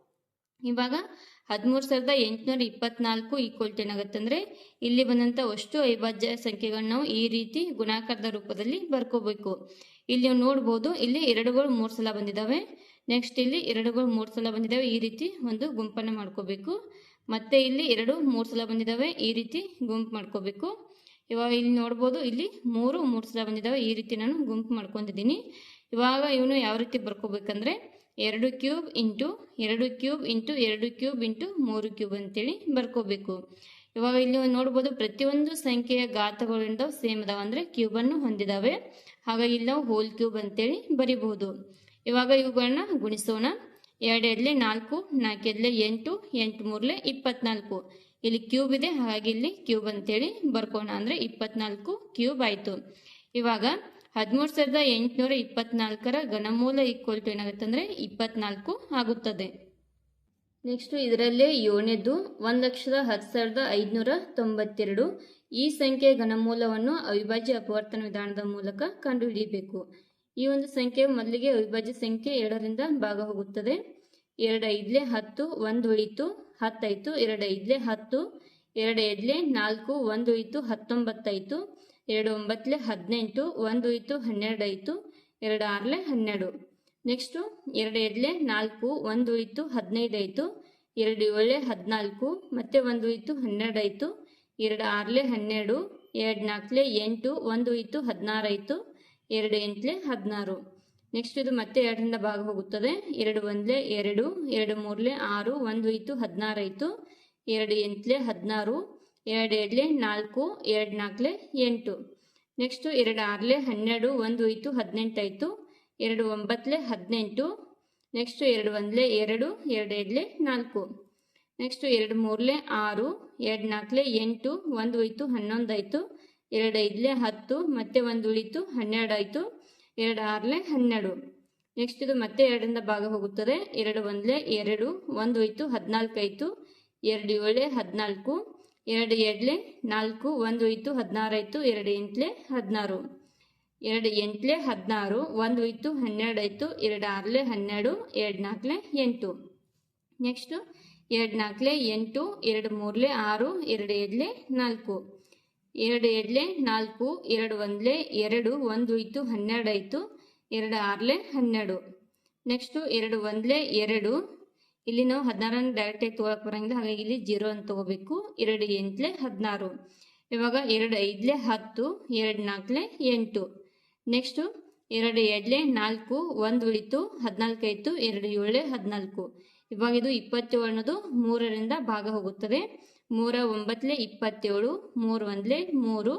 S1: ಇವಾಗ ಹದಿಮೂರು ಸಾವಿರದ ಎಂಟುನೂರ ಇಪ್ಪತ್ನಾಲ್ಕು ಈಕ್ವಲ್ ಟು ಏನಾಗುತ್ತೆ ಅಂದರೆ ಇಲ್ಲಿ ಬಂದಂಥ ಅಷ್ಟು ಅವಿಭಾಜ್ಯ ಸಂಖ್ಯೆಗಳನ್ನ ನಾವು ಈ ರೀತಿ ಗುಣಾಕಾರದ ರೂಪದಲ್ಲಿ ಬರ್ಕೋಬೇಕು. ಇಲ್ಲಿ ನೀವು ನೋಡ್ಬೋದು, ಇಲ್ಲಿ ಎರಡುಗಳು ಮೂರು ಸಲ ಬಂದಿದ್ದಾವೆ ನೆಕ್ಸ್ಟ್ ಇಲ್ಲಿ ಎರಡುಗಳು ಮೂರು ಸಲ ಬಂದಿದ್ದಾವೆ ಈ ರೀತಿ ಒಂದು ಗುಂಪನ್ನು ಮಾಡ್ಕೋಬೇಕು. ಮತ್ತೆ ಇಲ್ಲಿ ಎರಡು ಮೂರು ಸಲ ಬಂದಿದ್ದಾವೆ ಈ ರೀತಿ ಗುಂಪು ಮಾಡ್ಕೋಬೇಕು. ಇವಾಗ ಇಲ್ಲಿ ನೋಡ್ಬೋದು, ಇಲ್ಲಿ ಮೂರು ಮೂರು ಸಲ ಬಂದಿದ್ದಾವೆ ಈ ರೀತಿ ನಾನು ಗುಂಪು ಮಾಡ್ಕೊಂಡಿದ್ದೀನಿ. ಇವಾಗ ಇವನು ಯಾವ ರೀತಿ ಬರ್ಕೋಬೇಕಂದ್ರೆ ಎರಡು ಕ್ಯೂಬ್ ಇಂಟು ಎರಡು ಕ್ಯೂಬ್ ಇಂಟು ಎರಡು ಕ್ಯೂಬ್ ಇಂಟು ಮೂರು ಕ್ಯೂಬ್ ಅಂತೇಳಿ ಬರ್ಕೋಬೇಕು. ಇವಾಗ ಇಲ್ಲಿ ನೋಡ್ಬೋದು ಪ್ರತಿಯೊಂದು ಸಂಖ್ಯೆಯ ಗಾತ್ರಗಳಿಂದ ಸೇಮ್ ಅದಾವ ಅಂದರೆ ಕ್ಯೂಬನ್ನು ಹೊಂದಿದಾವೆ. ಹಾಗಾಗಿ ಇಲ್ಲಿ ನಾವು ಹೋಲ್ ಕ್ಯೂಬ್ ಅಂತೇಳಿ ಬರಿಬಹುದು. ಇವಾಗ ಇವುಗಳನ್ನ ಗುಣಿಸೋಣ. ಎರಡು ನಾಲ್ಕು ನಾಲ್ಕು ಎಡ್ಲೆ ಎಂಟು ಎಂಟು ಮೂರಲೆ ಇಪ್ಪತ್ನಾಲ್ಕು. ಇಲ್ಲಿ ಕ್ಯೂಬ್ ಇದೆ, ಹಾಗಾಗಿ ಇಲ್ಲಿ ಕ್ಯೂಬ್ ಅಂತೇಳಿ ಬರ್ಕೋಣ ಅಂದರೆ ಇಪ್ಪತ್ನಾಲ್ಕು ಕ್ಯೂಬ್ ಆಯಿತು. ಇವಾಗ ಹದಿಮೂರು ಸಾವಿರದ ಎಂಟುನೂರ ಇಪ್ಪತ್ನಾಲ್ಕರ ಘನಮೂಲ ಈಕ್ವಲ್ ಟು ಏನಾಗುತ್ತೆ ಅಂದರೆ ಇಪ್ಪತ್ನಾಲ್ಕು ಆಗುತ್ತದೆ. ನೆಕ್ಸ್ಟು ಇದರಲ್ಲೇ ಏಳನೇದು ಒಂದು ಲಕ್ಷದ ಹತ್ತು ಸಾವಿರದ ಐದುನೂರ ತೊಂಬತ್ತೆರಡು. ಈ ಸಂಖ್ಯೆಯ ಘನಮೂಲವನ್ನು ಅವಿಭಾಜ್ಯ ಅಪವರ್ತನ ವಿಧಾನದ ಮೂಲಕ ಕಂಡುಹಿಡಿಯಬೇಕು. ಈ ಒಂದು ಸಂಖ್ಯೆ ಮೊದಲಿಗೆ ಅವಿಭಾಜ್ಯ ಸಂಖ್ಯೆ ಎರಡರಿಂದ ಭಾಗ ಹೋಗುತ್ತದೆ. ಎರಡು ಐದ್ಲೆ ಹತ್ತು ಒಂದು ಉಳಿತು ಹತ್ತಾಯಿತು ಎರಡು ಐದ್ಲೆ ಹತ್ತು ಎರಡು ಎಡ್ಲೆ ನಾಲ್ಕು ಒಂದು ಉಳಿತು ಹತ್ತೊಂಬತ್ತಾಯಿತು ಎರಡು ಒಂಬತ್ತಲೆ ಹದಿನೆಂಟು ಒಂದು ಉಳಿತು ಹನ್ನೆರಡು ಆಯಿತು ಎರಡು ಆರಲೆ ಹನ್ನೆರಡು. ನೆಕ್ಸ್ಟು ಎರಡು ಎಡ್ಲೆ ನಾಲ್ಕು ಒಂದು ಉಳಿತು ಹದಿನೈದು ಆಯಿತು ಎರಡು ಏಳೆ ಹದಿನಾಲ್ಕು, ಮತ್ತೆ ಒಂದು ಉಳಿತು ಹನ್ನೆರಡು ಆಯಿತು ಎರಡು ಆರಲೆ ಹನ್ನೆರಡು ಎರಡು ನಾಲ್ಕಲೆ ಎಂಟು ಒಂದು ಉಳಿತು ಹದಿನಾರು ಆಯಿತು ಎರಡು ಎಂಟ್ಲೆ ಹದಿನಾರು. ನೆಕ್ಸ್ಟ್ ಇದು ಮತ್ತೆ ಎರಡರಿಂದ ಭಾಗ ಹೋಗುತ್ತದೆ ಎರಡು ಒಂದಲೆ ಎರಡು ಎರಡು ಮೂರಲೆ ಆರು ಒಂದು ಉಳಿತು ಹದಿನಾರು ಆಯಿತು ಎರಡು ಎಂಟ್ಲೆ ಹದಿನಾರು ಎರಡು ಎರಡ್ಲೆ ನಾಲ್ಕು ಎರಡು ನಾಲ್ಕಲೆ ಎಂಟು. ನೆಕ್ಸ್ಟು ಎರಡು ಆರ್ಲೆ ಹನ್ನೆರಡು, ಒಂದು ಹೋಯ್ತು ಹದಿನೆಂಟಾಯಿತು ಎರಡು ಒಂಬತ್ತಲೆ ಹದಿನೆಂಟು. ನೆಕ್ಸ್ಟು ಎರಡು ಒಂದಲೆ ಎರಡು ಎರಡು ಎರಡ್ಲೆ ನಾಲ್ಕು. ನೆಕ್ಸ್ಟು ಎರಡು ಮೂರಲೆ ಆರು ಎರಡು ನಾಲ್ಕಲೆ ಎಂಟು, ಒಂದು ಹೋಯ್ತು ಹನ್ನೊಂದು ಆಯಿತು. ಎರಡು ಐದ್ಲೆ ಹತ್ತು, ಮತ್ತೆ ಒಂದು ಉಳಿತು, ಹನ್ನೆರಡು ಆಯಿತು. ಎರಡು ಆರ್ಲೆ ಹನ್ನೆರಡು. ನೆಕ್ಸ್ಟ್ ಇದು ಮತ್ತೆ ಎರಡರಿಂದ ಭಾಗ ಹೋಗುತ್ತದೆ. ಎರಡು ಒಂದ್ಲೆ ಎರಡು, ಒಂದು ಹೋಯ್ತು ಹದಿನಾಲ್ಕು ಆಯಿತು. ಎರಡು ಏಳೆ ಹದಿನಾಲ್ಕು. ಎರಡು ಎಡ್ಲೆ, ನಾಲ್ಕು, ಒಂದು ಇತ್ತು, ಹದಿನಾರು ಆಯಿತು, ಎರಡು ಎಂಟ್ಲೆ, ಹದಿನಾರು. ಎರಡು ಎಂಟ್ಲೆ, ಹದಿನಾರು, ಒಂದು ಇತ್ತು, ಹನ್ನೆರಡು ಆಯಿತು, ಎರಡು ಆರ್ಲೆ, ಹನ್ನೆರಡು, ಎರಡು ನಾಲ್ಕಲೆ, ಎಂಟು. ನೆಕ್ಸ್ಟು ಎರಡು ನಾಲ್ಕಲೆ, ಎಂಟು, ಎರಡು ಮೂರಲೆ, ಆರು, ಎರಡು ಎಡ್ಲೆ, ನಾಲ್ಕು. ಎರಡು ಎಡ್ಲೆ, ನಾಲ್ಕು, ಎರಡು ಒಂದ್ಲೆ, ಎರಡು, ಒಂದು ಇತ್ತು, ಹನ್ನೆರಡು ಆಯಿತು, ಎರಡು ಆರ್ಲೆ, ಹನ್ನೆರಡು. ನೆಕ್ಸ್ಟು ಎರಡು ಒಂದ್ಲೆ, ಎರಡು ಇಲ್ಲಿ ನಾವು ಹದಿನಾರನ್ನು ಡೈರೆಕ್ಟಾಗಿ ತೊಗೊಳಕ್ಕೆ ಬರಂಗಿಲ್ಲ. ಹಾಗಾಗಿ ಇಲ್ಲಿ ಜೀರೋ ಅಂತ ತಗೋಬೇಕು. ಎರಡು ಎಂಟ್ಲೆ ಹದಿನಾರು. ಇವಾಗ ಎರಡು ಐದ್ಲೆ ಹತ್ತು, ಎರಡು ನಾಲ್ಕಲೆ ಎಂಟು. ನೆಕ್ಸ್ಟು ಎರಡು ಎರಡ್ಲೆ ನಾಲ್ಕು, ಒಂದು ಉಳಿತು, ಹದಿನಾಲ್ಕು ಆಯಿತು, ಎರಡು ಏಳೆ ಹದಿನಾಲ್ಕು. ಇವಾಗ ಇದು ಇಪ್ಪತ್ತೇಳು ಅನ್ನೋದು ಮೂರರಿಂದ ಭಾಗ ಹೋಗುತ್ತದೆ. ಮೂರ ಒಂಬತ್ತಲೆ ಇಪ್ಪತ್ತೇಳು, ಮೂರು ಒಂದ್ಲೆ ಮೂರು.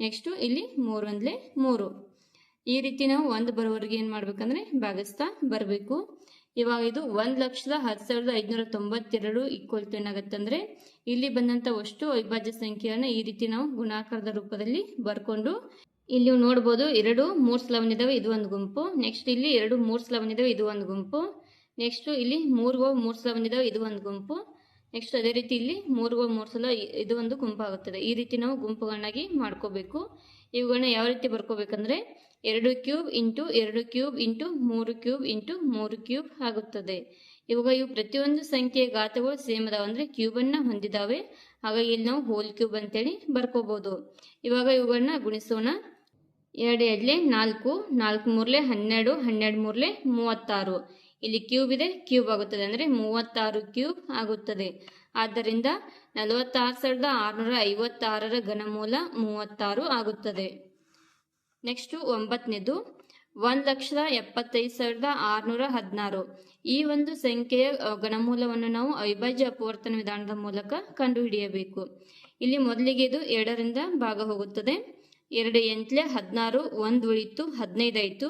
S1: ನೆಕ್ಸ್ಟು ಇಲ್ಲಿ ಮೂರು ಒಂದ್ಲೆ ಮೂರು. ಈ ರೀತಿ ನಾವು ಒಂದು ಬರೋವರೆಗೆ ಏನು ಮಾಡ್ಬೇಕಂದ್ರೆ ಭಾಗಿಸ್ತಾ ಬರಬೇಕು. ಇವಾಗ ಇದು ಒಂದ್ ಲಕ್ಷದ ಹತ್ತು ಸಾವಿರದ ಐದುನೂರ ತೊಂಬತ್ತೆರಡು ಈಕ್ವಲ್ ಟು ಏನಾಗತ್ತೆ ಅಂದರೆ ಇಲ್ಲಿ ಬಂದಂತ ವಷ್ಟು ಅವಿಭಾಜ್ಯ ಸಂಖ್ಯೆಯನ್ನ ಈ ರೀತಿ ನಾವು ಗುಣಾಕಾರದ ರೂಪದಲ್ಲಿ ಬರ್ಕೊಂಡು, ಇಲ್ಲಿ ನೋಡ್ಬೋದು ಎರಡು ಮೂರು ಸ್ಲವನ್ ಇದಾವೆ, ಇದು ಒಂದು ಗುಂಪು. ನೆಕ್ಸ್ಟ್ ಇಲ್ಲಿ ಎರಡು ಮೂರು ಸ್ಲವನ್ ಇದಾವೆ, ಇದು ಒಂದು ಗುಂಪು. ನೆಕ್ಸ್ಟ್ ಇಲ್ಲಿ ಮೂರು ಸ್ಲವನ್ ಇದಾವೆ, ಇದು ಒಂದು ಗುಂಪು. ನೆಕ್ಸ್ಟ್ ಅದೇ ರೀತಿ ಇಲ್ಲಿ ಮೂರುಗೋ ಮೂರು ಸಲ ಇದು ಒಂದು ಗುಂಪಾಗುತ್ತದೆ. ಈ ರೀತಿ ನಾವು ಗುಂಪುಗಳನ್ನಾಗಿ ಮಾಡ್ಕೋಬೇಕು. ಇವುಗಳನ್ನ ಯಾವ ರೀತಿ ಬರ್ಕೋಬೇಕಂದ್ರೆ ಎರಡು ಕ್ಯೂಬ್ ಇಂಟು ಎರಡು ಕ್ಯೂಬ್ ಇಂಟು ಮೂರು ಕ್ಯೂಬ್ ಇಂಟು ಮೂರು ಕ್ಯೂಬ್ ಆಗುತ್ತದೆ. ಇವಾಗ ಇವು ಪ್ರತಿಯೊಂದು ಸಂಖ್ಯೆಯ ಗಾತ್ರಗಳು ಸೇಮ್ ಅದಾವ ಅಂದರೆ ಕ್ಯೂಬನ್ನು ಹೊಂದಿದ್ದಾವೆ ಹಾಗಾಗಿ ಇಲ್ಲಿ ನಾವು ಹೋಲ್ ಕ್ಯೂಬ್ ಅಂತೇಳಿ ಬರ್ಕೋಬೋದು. ಇವಾಗ ಇವುಗಳನ್ನ ಗುಣಿಸೋಣ. ಎರಡು ಎರಡ್ಲೆ ನಾಲ್ಕು ನಾಲ್ಕು ಮೂರ್ಲೆ ಹನ್ನೆರಡು ಹನ್ನೆರಡು ಮೂರ್ಲೆ ಮೂವತ್ತಾರು. ಇಲ್ಲಿ ಕ್ಯೂಬ್ ಇದೆ. ಕ್ಯೂಬ್ ಆಗುತ್ತದೆ ಅಂದರೆ ಮೂವತ್ತಾರು ಕ್ಯೂಬ್ ಆಗುತ್ತದೆ. ಆದ್ದರಿಂದ ನಲವತ್ತಾರು ಸಾವಿರದ ಆರುನೂರ ಐವತ್ತಾರರ ಘನಮೂಲ ಮೂವತ್ತಾರು ಆಗುತ್ತದೆ. ನೆಕ್ಸ್ಟು ಒಂಬತ್ತನೇದು. ಒಂದು ಲಕ್ಷದ ಎಪ್ಪತ್ತೈದು ಸಾವಿರದ ಆರುನೂರ ಹದಿನಾರು. ಈ ಒಂದು ಸಂಖ್ಯೆಯ ಗಣಮೂಲವನ್ನು ನಾವು ಅವಿಭಾಜ್ಯ ಅಪವರ್ತನ ವಿಧಾನದ ಮೂಲಕ ಕಂಡುಹಿಡಿಯಬೇಕು. ಇಲ್ಲಿ ಮೊದಲಿಗೆ ಇದು ಎರಡರಿಂದ ಭಾಗ ಹೋಗುತ್ತದೆ. ಎರಡು ಎಂಟ್ಲೆ ಹದಿನಾರು, ಒಂದು ಉಳಿತು ಹದಿನೈದು ಆಯಿತು.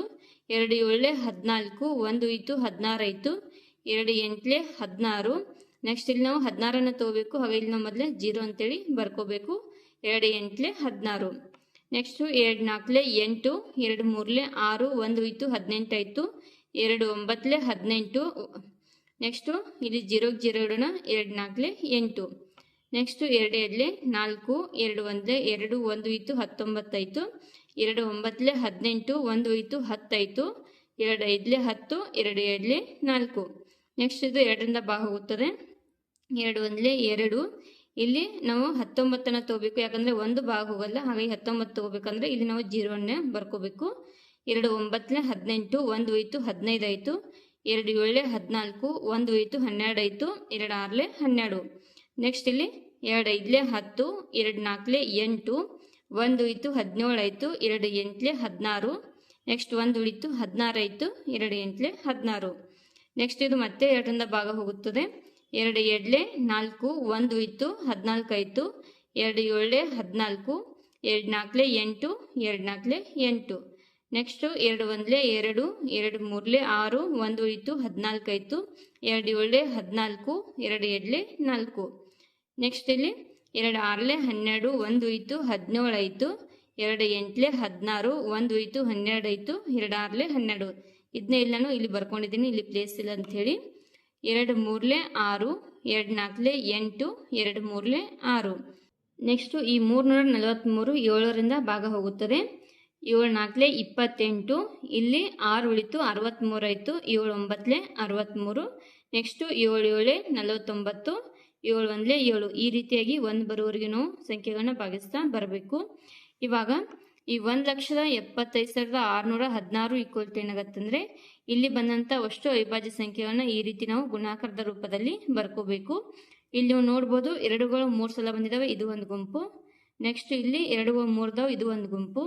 S1: ಎರಡು ಏಳು ಹದಿನಾಲ್ಕು, ಒಂದು ಇತ್ತು ಹದಿನಾರು ಆಯಿತು. ಎರಡು ಎಂಟ್ಲೆ ಹದಿನಾರು. ನೆಕ್ಸ್ಟ್ ಇಲ್ಲಿ ನಾವು ಹದಿನಾರನ್ನು ತಗೋಬೇಕು. ಹಾಗೆ ಇಲ್ಲಿ ನಾವು ಮೊದಲೇ ಜೀರೋ ಅಂತೇಳಿ ಬರ್ಕೋಬೇಕು. ಎರಡು ಎಂಟ್ಲೆ ಹದಿನಾರು. ನೆಕ್ಸ್ಟು ಎರಡು ನಾಲ್ಕಲೆ ಎಂಟು, ಎರಡು ಮೂರಲೆ ಆರು, ಒಂದು ಇತ್ತು ಹದಿನೆಂಟು ಆಯಿತು. ಎರಡು ಒಂಬತ್ತಲೆ ಹದಿನೆಂಟು. ನೆಕ್ಸ್ಟು ಇಲ್ಲಿ ಜೀರೋಗೆ ಜೀರೋ ಇಡೋಣ ಎರಡು ನಾಲ್ಕಲೆ ಎಂಟು. ನೆಕ್ಸ್ಟು ಎರಡು ಎರಡಲೆ ನಾಲ್ಕು, ಎರಡು ಒಂದಲೆ ಎರಡು, ಒಂದು ಇತ್ತು ಹತ್ತೊಂಬತ್ತಾಯಿತು ಎರಡು ಒಂಬತ್ತಲೆ ಹದಿನೆಂಟು, ಒಂದು ಹೋಯ್ತು ಹತ್ತಾಯಿತು ಎರಡು ಐದಲೆ ಹತ್ತು, ಎರಡು ಎರಡಲೆ ನಾಲ್ಕು. ನೆಕ್ಸ್ಟ್ ಇದು ಎರಡರಿಂದ ಬಾ ಹೋಗುತ್ತದೆ. ಎರಡು ಒಂದಲೆ ಎರಡು. ಇಲ್ಲಿ ನಾವು ಹತ್ತೊಂಬತ್ತನ್ನು ತಗೋಬೇಕು. ಯಾಕಂದರೆ ಒಂದು ಭಾಗ ಹೋಗಲ್ಲ. ಹಾಗಾಗಿ ಹತ್ತೊಂಬತ್ತು ತಗೋಬೇಕಂದ್ರೆ ಇಲ್ಲಿ ನಾವು ಜೀರೋನೇ ಬರ್ಕೋಬೇಕು. ಎರಡು ಒಂಬತ್ತಲೆ ಹದಿನೆಂಟು, ಒಂದು ಹೋಯ್ತು ಹದಿನೈದು ಆಯಿತು ಎರಡು ಏಳೆ ಹದಿನಾಲ್ಕು, ಒಂದು ಹೋಯ್ತು ಹನ್ನೆರಡು ಆಯಿತು ಎರಡು ಆರಲೆ ಹನ್ನೆರಡು. ನೆಕ್ಸ್ಟ್ ಇಲ್ಲಿ ಎರಡು ಐದಲೆ ಹತ್ತು, ಎರಡು ನಾಲ್ಕಲೆ ಎಂಟು. ಒಂದು ಇತ್ತು ಹದಿನೇಳು ಆಯಿತು, ಎರಡು ಎಂಟ್ಲೆ ಹದಿನಾರು. ನೆಕ್ಸ್ಟ್ ಒಂದು ಉಳಿತು ಹದಿನಾರು ಆಯಿತು, ಎರಡು ಎಂಟ್ಲೆ ಹದಿನಾರು. ನೆಕ್ಸ್ಟ್ ಇದು ಮತ್ತೆ ಎರಡರಿಂದ ಭಾಗ ಹೋಗುತ್ತದೆ. ಎರಡು ಎಡ್ಲೆ ನಾಲ್ಕು, ಒಂದು ಇತ್ತು ಹದಿನಾಲ್ಕು ಆಯಿತು. ಎರಡು ಏಳೆ ಹದಿನಾಲ್ಕು, ಎರಡು ನಾಲ್ಕಲೆ ಎಂಟು, ಎರಡು ನಾಲ್ಕಲೆ ಎಂಟು. ನೆಕ್ಸ್ಟು ಎರಡು ಒಂದಲೆ ಎರಡು ಎರಡು ಮೂರಲೆ ಆರು, ಒಂದು ಉಳಿತು ಹದಿನಾಲ್ಕು ಆಯಿತು. ಎರಡು ಏಳೆ ಹದಿನಾಲ್ಕು, ಎರಡು ಎಡ್ಲೆ ನಾಲ್ಕು. ನೆಕ್ಸ್ಟ್ ಇಲ್ಲಿ ಎರಡು ಆರಲೆ ಹನ್ನೆರಡು, ಒಂದು ಇತ್ತು, ಹದಿನೇಳು ಆಯಿತು ಎರಡು ಎಂಟ್ಲೆ ಹದಿನಾರು, ಒಂದು ಹೋಯ್ತು ಹನ್ನೆರಡು ಆಯಿತು ಎರಡು ಆರಲೆ ಹನ್ನೆರಡು. ಇದನ್ನೇ ಇಲ್ಲಿ ನಾನು ಇಲ್ಲಿ ಬರ್ಕೊಂಡಿದ್ದೀನಿ, ಇಲ್ಲಿ ಪ್ಲೇಸ್ ಇಲ್ಲ ಅಂಥೇಳಿ ಎರಡು ಮೂರಲೆ ಆರು, ಎರಡು ನಾಲ್ಕಲೆ ಎಂಟು, ಎರಡು ಮೂರಲೆ ಆರು. ನೆಕ್ಸ್ಟು ಈ ಮೂರುನೂರ ನಲವತ್ತ್ಮೂರು ಏಳರಿಂದ ಭಾಗ ಹೋಗುತ್ತದೆ. ಏಳು ನಾಲ್ಕಲೆ ಇಪ್ಪತ್ತೆಂಟು, ಇಲ್ಲಿ ಆರು ಉಳಿತು ಅರವತ್ತ್ಮೂರು ಆಯಿತು ಏಳು ಒಂಬತ್ತಲೆ ಅರವತ್ತ್ಮೂರು ನೆಕ್ಸ್ಟು ಏಳು ಏಳೆ ನಲವತ್ತೊಂಬತ್ತು ಏಳು ಒಂದಲೇ ಏಳು. ಈ ರೀತಿಯಾಗಿ ಒಂದು ಬರುವವರೆಗೆ ನಾವು ಸಂಖ್ಯೆಗಳನ್ನ ಭಾಗಿಸ್ತಾ ಬರಬೇಕು. ಇವಾಗ ಈ ಒಂದು ಲಕ್ಷದ ಎಪ್ಪತ್ತೈದು ಸಾವಿರದ ಆರುನೂರ ಹದಿನಾರು ಈಕ್ವಲ್ ಟು ಏನಾಗತ್ತಂದ್ರೆ ಇಲ್ಲಿ ಬಂದಂತ ಅಷ್ಟು ಅವಿಭಾಜ್ಯ ಸಂಖ್ಯೆಗಳನ್ನ ಈ ರೀತಿ ನಾವು ಗುಣಾಕಾರದ ರೂಪದಲ್ಲಿ ಬರ್ಕೋಬೇಕು. ಇಲ್ಲಿ ನೀವು ನೋಡ್ಬೋದು ಎರಡುಗಳು ಮೂರು ಸಲ ಬಂದಿದ್ದಾವೆ ಇದು ಒಂದು ಗುಂಪು. ನೆಕ್ಸ್ಟ್ ಇಲ್ಲಿ ಎರಡುಗಳು ಮೂರ್ದಾವ್, ಇದು ಒಂದು ಗುಂಪು.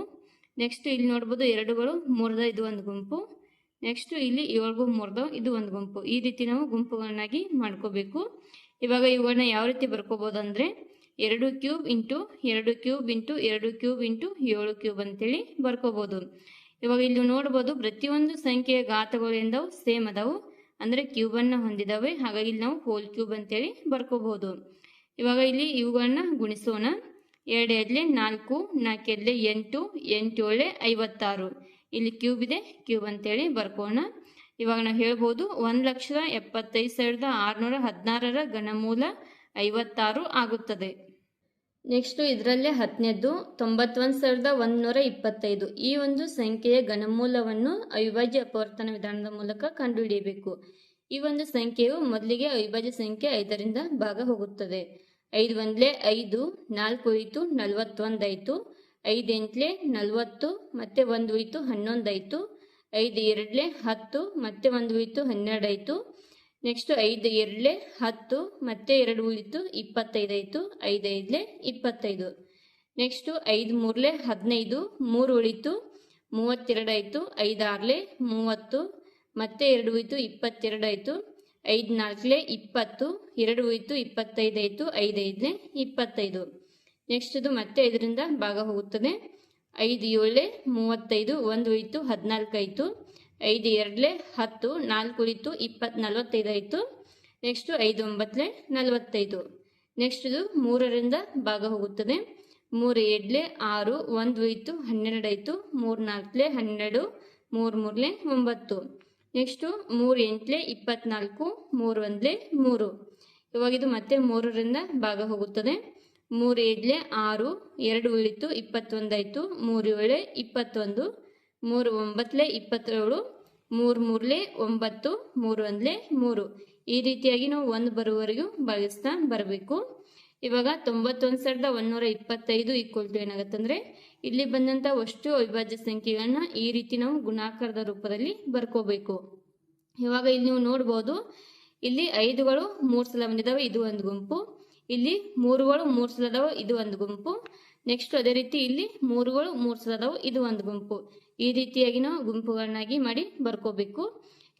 S1: ನೆಕ್ಸ್ಟ್ ಇಲ್ಲಿ ನೋಡ್ಬೋದು ಎರಡುಗಳು ಮೂರ್ದ ಇದು ಒಂದು ಗುಂಪು. ನೆಕ್ಸ್ಟ್ ಇಲ್ಲಿ ಏಳ್ಗು ಮೂರ್ದಾವ್, ಇದು ಒಂದು ಗುಂಪು. ಈ ರೀತಿ ನಾವು ಗುಂಪುಗಳನ್ನಾಗಿ ಮಾಡ್ಕೋಬೇಕು. ಇವಾಗ ಇವುಗಳನ್ನ ಯಾವ ರೀತಿ ಬರ್ಕೋಬೋದು ಅಂದರೆ ಎರಡು ಕ್ಯೂಬ್ ಇಂಟು ಎರಡು ಕ್ಯೂಬ್ ಇಂಟು ಎರಡು ಕ್ಯೂಬ್ ಇಂಟು ಏಳು ಕ್ಯೂಬ್ ಅಂತೇಳಿ ಬರ್ಕೋಬೋದು. ಇವಾಗ ಇಲ್ಲಿ ನೋಡ್ಬೋದು ಪ್ರತಿಯೊಂದು ಸಂಖ್ಯೆಯ ಘಾತಗಳು ಎಂದವು, ಸೇಮ್ ಅದಾವು. ಅಂದರೆ ಕ್ಯೂಬನ್ನು ಹೊಂದಿದ್ದಾವೆ ಹಾಗಾಗಿ ಇಲ್ಲಿ ನಾವು ಹೋಲ್ ಕ್ಯೂಬ್ ಅಂತೇಳಿ ಬರ್ಕೋಬಹುದು ಇವಾಗ ಇಲ್ಲಿ ಇವುಗಳನ್ನ ಗುಣಿಸೋಣ. ಎರಡು ಎರಡ್ಲೆ ನಾಲ್ಕು ನಾಲ್ಕು ಎರಡ್ಲೆ ಎಂಟು ಎಂಟು ಏಳೆ ಐವತ್ತಾರು. ಇಲ್ಲಿ ಕ್ಯೂಬ್ ಇದೆ ಕ್ಯೂಬ್ ಅಂತೇಳಿ ಬರ್ಕೋಣ. ಇವಾಗ ನಾವು ಹೇಳ್ಬೋದು ಒಂದು ಲಕ್ಷದ ಎಪ್ಪತ್ತೈದು ಸಾವಿರದ ಆರುನೂರ ಹದಿನಾರರ ಘನಮೂಲ ಐವತ್ತಾರು ಆಗುತ್ತದೆ. ನೆಕ್ಸ್ಟು ಇದರಲ್ಲೇ ಹತ್ತನೇದು ತೊಂಬತ್ತೊಂದು ಸಾವಿರದ ಒಂದುನೂರ ಇಪ್ಪತ್ತೈದು. ಈ ಒಂದು ಸಂಖ್ಯೆಯ ಘನಮೂಲವನ್ನು ಅವಿಭಾಜ್ಯ ಅಪವರ್ತನ ವಿಧಾನದ ಮೂಲಕ ಕಂಡುಹಿಡಿಯಬೇಕು. ಈ ಒಂದು ಸಂಖ್ಯೆಯು ಮೊದಲಿಗೆ ಅವಿಭಾಜ್ಯ ಸಂಖ್ಯೆ ಐದರಿಂದ ಭಾಗ ಹೋಗುತ್ತದೆ. ಐದು ಒಂದ್ಲೆ ಐದು, ನಾಲ್ಕು ಹೋಯಿತು ನಲವತ್ತೊಂದಾಯಿತು ಐದು ಎಂಟ್ಲೆ ನಲವತ್ತು, ಮತ್ತೆ ಒಂದು ಹೋಯಿತು ಹನ್ನೊಂದಾಯಿತು ಐದು ಎರಡಲೆ ಹತ್ತು, ಮತ್ತೆ ಒಂದು ಹೋಯಿತು ಹನ್ನೆರಡಾಯಿತು ನೆಕ್ಸ್ಟ್ ಐದು ಎರಡಲೆ ಹತ್ತು, ಮತ್ತೆ ಎರಡು ಉಳಿತು ಇಪ್ಪತ್ತೈದು ಆಯಿತು. ಐದು ಐದ್ಲೆ ಇಪ್ಪತ್ತೈದು. ನೆಕ್ಸ್ಟು ಐದು ಮೂರಲೆ ಹದಿನೈದು, ಮೂರು ಉಳಿತು ಮೂವತ್ತೆರಡು ಆಯಿತು. ಐದು ಆರ್ಲೆ ಮೂವತ್ತು, ಮತ್ತೆ ಎರಡು ಉಳಿತು ಇಪ್ಪತ್ತೆರಡು ಆಯಿತು. ಐದು ನಾಲ್ಕಲೆ ಇಪ್ಪತ್ತು, ಎರಡು ಉಳಿತು ಇಪ್ಪತ್ತೈದು ಆಯಿತು. ಐದು ಐದಲೆ ಇಪ್ಪತ್ತೈದು. ನೆಕ್ಸ್ಟ್ ಇದು ಮತ್ತೆ ಇದರಿಂದ ಭಾಗ ಹೋಗುತ್ತದೆ. ಐದು ಏಳೆ ಮೂವತ್ತೈದು ಒಂದು ಹೋಯ್ತು ಹದಿನಾಲ್ಕು ಆಯಿತು. ಐದು ಎರಡಲೆ ಹತ್ತು ನಾಲ್ಕು ಉಳಿತು ಇಪ್ಪತ್ತು ನಲವತ್ತೈದು ಆಯಿತು. ನೆಕ್ಸ್ಟು ಐದು ಒಂಬತ್ತಲೆ ನಲವತ್ತೈದು. ನೆಕ್ಸ್ಟ್ ಇದು ಮೂರರಿಂದ ಭಾಗ ಹೋಗುತ್ತದೆ. ಮೂರು ಎರಡಲೆ ಆರು ಒಂದು ಹೋಯ್ತು ಹನ್ನೆರಡು ಆಯಿತು. ಮೂರು ನಾಲ್ಕಲೆ ಹನ್ನೆರಡು, ಮೂರು ಮೂರಲೆ ಒಂಬತ್ತು. ನೆಕ್ಸ್ಟು ಮೂರು ಎಂಟಲೆ ಇಪ್ಪತ್ನಾಲ್ಕು, ಮೂರು ಒಂದಲೆ ಮೂರು. ಇವಾಗಿದು ಮತ್ತೆ ಮೂರರಿಂದ ಭಾಗ ಹೋಗುತ್ತದೆ. ಮೂರು ಏಡ್ಲೆ ಆರು, ಎರಡು ಉಳಿತು, ಇಪ್ಪತ್ತೊಂದಾಯಿತು, ಮೂರು ಏಳೆ, ಇಪ್ಪತ್ತೊಂದು, ಮೂರು ಒಂಬತ್ತಲೆ, ಇಪ್ಪತ್ತೇಳು, ಮೂರು ಮೂರಲೆ, ಒಂಬತ್ತು, ಮೂರು ಒಂದಲೆ, ಮೂರು. ಈ ರೀತಿಯಾಗಿ ನಾವು ಒಂದು ಬರುವವರೆಗೂ ಭಾಗಿಸ್ತಾ ಬರಬೇಕು. ಇವಾಗ ತೊಂಬತ್ತೊಂದು ಸಾವಿರದ ಒಂದೂರ ಇಪ್ಪತ್ತೈದು ಈಕ್ವಲ್ ಟು ಏನಾಗತ್ತಂದ್ರೆ, ಇಲ್ಲಿ ಬಂದಂತ ಅಷ್ಟು ಅವಿಭಾಜ್ಯ ಸಂಖ್ಯೆಗಳನ್ನ ಈ ರೀತಿ ನಾವು ಗುಣಾಕಾರದ ರೂಪದಲ್ಲಿ ಬರ್ಕೋಬೇಕು. ಇವಾಗ ಇಲ್ಲಿ ನೀವು ನೋಡ್ಬೋದು, ಇಲ್ಲಿ ಐದುಗಳು ಮೂರು ಸಲ ಬಂದಿದ್ದಾವೆ ಇದು ಒಂದು ಗುಂಪು. ಇಲ್ಲಿ ಮೂರುಗಳು, ಮೂರು ಸಲ ಅದಾವೆ ಇದು ಒಂದು ಗುಂಪು. ನೆಕ್ಸ್ಟ್ ಅದೇ ರೀತಿ ಇಲ್ಲಿ ಮೂರುಗಳು, ಮೂರು ಸಲ ಅದಾವೆ ಇದು ಒಂದು ಗುಂಪು. ಈ ರೀತಿಯಾಗಿ ನಾವು ಗುಂಪುಗಳನ್ನಾಗಿ ಮಾಡಿ ಬರ್ಕೋಬೇಕು.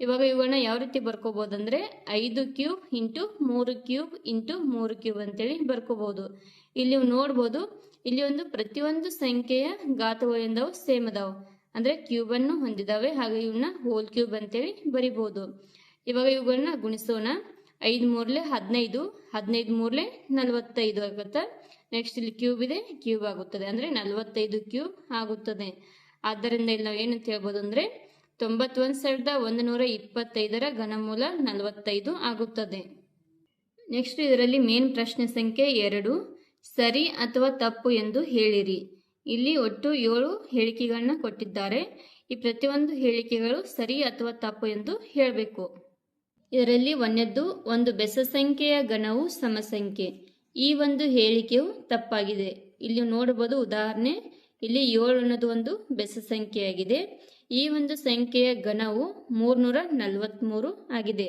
S1: ಇವಾಗ ಇವುಗಳನ್ನ ಯಾವ ರೀತಿ ಬರ್ಕೋಬೋದಂದ್ರೆ ಐದು ಕ್ಯೂಬ್ ಇಂಟು ಮೂರು ಕ್ಯೂಬ್ ಇಂಟು ಮೂರು ಕ್ಯೂಬ್ ಅಂತೇಳಿ ಬರ್ಕೋಬಹುದು ಇಲ್ಲಿ ನೋಡ್ಬೋದು, ಇಲ್ಲಿ ಒಂದು ಪ್ರತಿಯೊಂದು ಸಂಖ್ಯೆಯ ಗಾತ್ರಗಳಿಂದವು ಸೇಮ್ ಅದಾವ. ಅಂದ್ರೆ ಕ್ಯೂಬ್ ಅನ್ನು ಹೊಂದಿದಾವೆ ಹಾಗೆ ಇವನ್ನ ಹೋಲ್ ಕ್ಯೂಬ್ ಅಂತೇಳಿ ಬರಿಬಹುದು ಇವಾಗ ಇವುಗಳನ್ನ ಗುಣಿಸೋಣ. ಐದು ಮೂರ್ಲೆ ಹದಿನೈದು ಹದಿನೈದು ಮೂರ್ಲೆ ನಲವತ್ತೈದು ಆಗುತ್ತಾ. ನೆಕ್ಸ್ಟ್ ಇಲ್ಲಿ ಕ್ಯೂಬ್ ಇದೆ ಕ್ಯೂಬ್ ಆಗುತ್ತದೆ. ಅಂದರೆ ನಲವತ್ತೈದು ಕ್ಯೂಬ್ ಆಗುತ್ತದೆ. ಆದ್ದರಿಂದ ಇಲ್ಲಿ ನಾವು ಏನಂತ ಹೇಳ್ಬೋದು ಅಂದರೆ ತೊಂಬತ್ತೊಂದು ಸಾವಿರದ ಒಂದು ನೂರ ಇಪ್ಪತ್ತೈದರ ಘನಮೂಲ ನಲವತ್ತೈದು ಆಗುತ್ತದೆ. ನೆಕ್ಸ್ಟ್ ಇದರಲ್ಲಿ ಮೇನ್ ಪ್ರಶ್ನೆ ಸಂಖ್ಯೆ ಎರಡು. ಸರಿ ಅಥವಾ ತಪ್ಪು ಎಂದು ಹೇಳಿರಿ. ಇಲ್ಲಿ ಒಟ್ಟು ಏಳು ಹೇಳಿಕೆಗಳನ್ನ ಕೊಟ್ಟಿದ್ದಾರೆ. ಈ ಪ್ರತಿಯೊಂದು ಹೇಳಿಕೆಗಳು ಸರಿ ಅಥವಾ ತಪ್ಪು ಎಂದು ಹೇಳಬೇಕು. ಇದರಲ್ಲಿ ಒಂದೆದ್ದು ಒಂದು ಬೆಸ ಸಂಖ್ಯೆಯ ಗಣವು ಸಮಸಂಖ್ಯೆ. ಈ ಒಂದು ಹೇಳಿಕೆಯು ತಪ್ಪಾಗಿದೆ. ಇಲ್ಲಿ ನೋಡಬಹುದು ಉದಾಹರಣೆ. ಇಲ್ಲಿ ಏಳು ಅನ್ನೋದು ಒಂದು ಬೆಸ ಸಂಖ್ಯೆಯಾಗಿದೆ ಈ ಒಂದು ಸಂಖ್ಯೆಯ ಘನವು ಮೂರ್ನೂರ ನಲವತ್ತ್ಮೂರು ಆಗಿದೆ.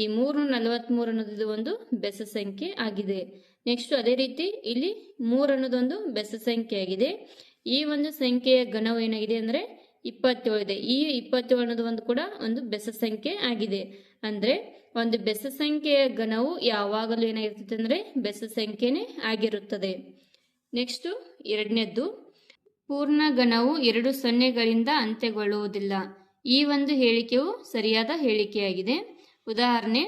S1: ಈ ಮೂರ್ನೂರ ನಲವತ್ತ್ಮೂರು ಅನ್ನೋದು ಒಂದು ಬೆಸ ಸಂಖ್ಯೆ ಆಗಿದೆ. ನೆಕ್ಸ್ಟ್ ಅದೇ ರೀತಿ ಇಲ್ಲಿ ಮೂರು ಅನ್ನೋದೊಂದು ಬೆಸ ಸಂಖ್ಯೆ ಆಗಿದೆ ಈ ಒಂದು ಸಂಖ್ಯೆಯ ಘನವು ಏನಾಗಿದೆ ಅಂದರೆ ಇಪ್ಪತ್ತೇಳು ಇದೆ ಈ ಇಪ್ಪತ್ತೇಳು ಅನ್ನೋದು ಒಂದು ಕೂಡ ಒಂದು ಬೆಸ ಸಂಖ್ಯೆ ಆಗಿದೆ. ಅಂದ್ರೆ ಒಂದು ಬೆಸ ಸಂಖ್ಯೆಯ ಘನವು ಯಾವಾಗಲೂ ಏನಾಗಿರ್ತದೆ ಅಂದ್ರೆ ಬೆಸ ಸಂಖ್ಯೆನೇ ಆಗಿರುತ್ತದೆ. ನೆಕ್ಸ್ಟ್ ಎರಡನೇದ್ದು, ಪೂರ್ಣ ಘನವು ಎರಡು ಸೊನ್ನೆಗಳಿಂದ ಅಂತ್ಯಗೊಳ್ಳುವುದಿಲ್ಲ. ಈ ಒಂದು ಹೇಳಿಕೆಯು ಸರಿಯಾದ ಹೇಳಿಕೆಯಾಗಿದೆ. ಉದಾಹರಣೆ,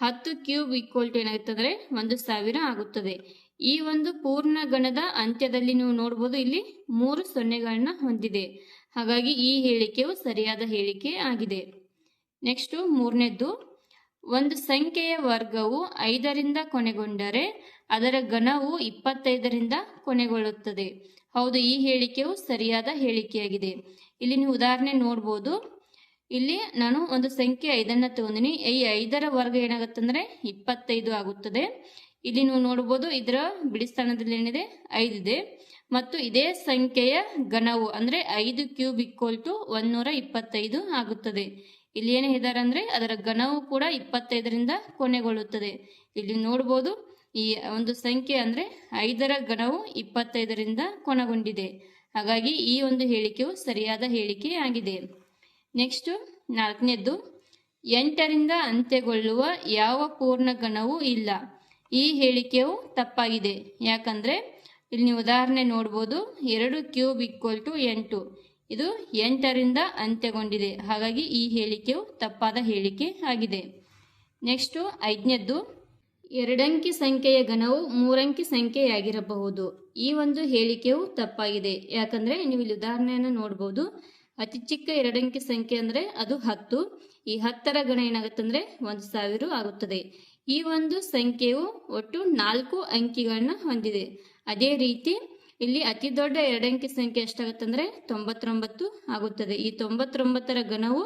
S1: ಹತ್ತು ಕ್ಯೂಬ್ ಈಕ್ವಲ್ ಟು ಏನಾಗುತ್ತೆ ಅಂದರೆ ಒಂದು ಸಾವಿರ ಆಗುತ್ತದೆ. ಈ ಒಂದು ಪೂರ್ಣ ಗಣದ ಅಂತ್ಯದಲ್ಲಿ ನೀವು ನೋಡ್ಬೋದು ಇಲ್ಲಿ ಮೂರು ಸೊನ್ನೆಗಳನ್ನ ಹೊಂದಿದೆ. ಹಾಗಾಗಿ ಈ ಹೇಳಿಕೆಯು ಸರಿಯಾದ ಹೇಳಿಕೆ ಆಗಿದೆ. ನೆಕ್ಸ್ಟು ಮೂರನೇದ್ದು, ಒಂದು ಸಂಖ್ಯೆಯ ವರ್ಗವು ಐದರಿಂದ ಕೊನೆಗೊಂಡರೆ ಅದರ ಘನವು ಇಪ್ಪತ್ತೈದರಿಂದ ಕೊನೆಗೊಳ್ಳುತ್ತದೆ. ಹೌದು, ಈ ಹೇಳಿಕೆಯು ಸರಿಯಾದ ಹೇಳಿಕೆಯಾಗಿದೆ. ಇಲ್ಲಿ ನೀವು ಉದಾಹರಣೆ ನೋಡ್ಬೋದು. ಇಲ್ಲಿ ನಾನು ಒಂದು ಸಂಖ್ಯೆ ಐದನ್ನು ತಗೊಂಡಿನಿ. ಈ ಐದರ ವರ್ಗ ಏನಾಗುತ್ತಂದ್ರೆ ಇಪ್ಪತ್ತೈದು ಆಗುತ್ತದೆ. ಇಲ್ಲಿ ನೀವು ನೋಡ್ಬೋದು ಇದರ ಬಿಡಿ ಸ್ಥಾನದಲ್ಲಿ ಏನಿದೆ ಐದಿದೆ ಮತ್ತು ಇದೇ ಸಂಖ್ಯೆಯ ಘನವು ಅಂದ್ರೆ ಐದು ಕ್ಯೂಬ್ ಇಕ್ವಲ್ ಟು ಒಂದೂರ ಇಪ್ಪತ್ತೈದು ಆಗುತ್ತದೆ. ಇಲ್ಲಿ ಏನು ಇದ್ದಾರೆ ಅಂದ್ರೆ ಅದರ ಘನವು ಕೂಡ ಇಪ್ಪತ್ತೈದರಿಂದ ಕೊನೆಗೊಳ್ಳುತ್ತದೆ. ಇಲ್ಲಿ ನೋಡ್ಬೋದು ಈ ಒಂದು ಸಂಖ್ಯೆ ಅಂದ್ರೆ ಐದರ ಘನವು ಇಪ್ಪತ್ತೈದರಿಂದ ಕೊನೆಗೊಂಡಿದೆ. ಹಾಗಾಗಿ ಈ ಒಂದು ಹೇಳಿಕೆಯು ಸರಿಯಾದ ಹೇಳಿಕೆ ಆಗಿದೆ. ನೆಕ್ಸ್ಟ್ ನಾಲ್ಕನೇದ್ದು ಎಂಟರಿಂದ ಅಂತ್ಯಗೊಳ್ಳುವ ಯಾವ ಪೂರ್ಣ ಗಣವೂ ಇಲ್ಲ. ಈ ಹೇಳಿಕೆಯು ತಪ್ಪಾಗಿದೆ. ಯಾಕಂದ್ರೆ, ಇಲ್ಲಿ ನೀವು ಉದಾಹರಣೆ ನೋಡ್ಬೋದು, ಎರಡು ಕ್ಯೂಬ್ ಈಕ್ವಲ್ ಟು ಎಂಟು. ಇದು ಎಂಟರಿಂದ ಅಂತ್ಯಗೊಂಡಿದೆ. ಹಾಗಾಗಿ ಈ ಹೇಳಿಕೆಯು ತಪ್ಪಾದ ಹೇಳಿಕೆ ಆಗಿದೆ. ನೆಕ್ಸ್ಟು ಐದನೇದ್ದು ಎರಡಂಕಿ ಸಂಖ್ಯೆಯ ಗಣವು ಮೂರಂಕಿ ಸಂಖ್ಯೆಯಾಗಿರಬಹುದು. ಈ ಒಂದು ಹೇಳಿಕೆಯು ತಪ್ಪಾಗಿದೆ. ಯಾಕಂದ್ರೆ, ನೀವು ಇಲ್ಲಿ ಉದಾಹರಣೆಯನ್ನು ನೋಡ್ಬೋದು ಅತಿ ಚಿಕ್ಕ ಎರಡಂಕಿ ಸಂಖ್ಯೆ ಅಂದ್ರೆ ಅದು ಹತ್ತು. ಈ ಹತ್ತರ ಗಣ ಏನಾಗುತ್ತಂದ್ರೆ ಒಂದು ಸಾವಿರ ಆಗುತ್ತದೆ. ಈ ಒಂದು ಸಂಖ್ಯೆಯು ಒಟ್ಟು ನಾಲ್ಕು ಅಂಕಿಗಳನ್ನ ಹೊಂದಿದೆ. ಅದೇ ರೀತಿ ಇಲ್ಲಿ ಅತಿ ದೊಡ್ಡ ಎರಡಂಕಿ ಸಂಖ್ಯೆ ಎಷ್ಟಾಗುತ್ತಂದ್ರೆ ತೊಂಬತ್ತೊಂಬತ್ತು ಆಗುತ್ತದೆ. ಈ ತೊಂಬತ್ತೊಂಬತ್ತರ ಗಣವು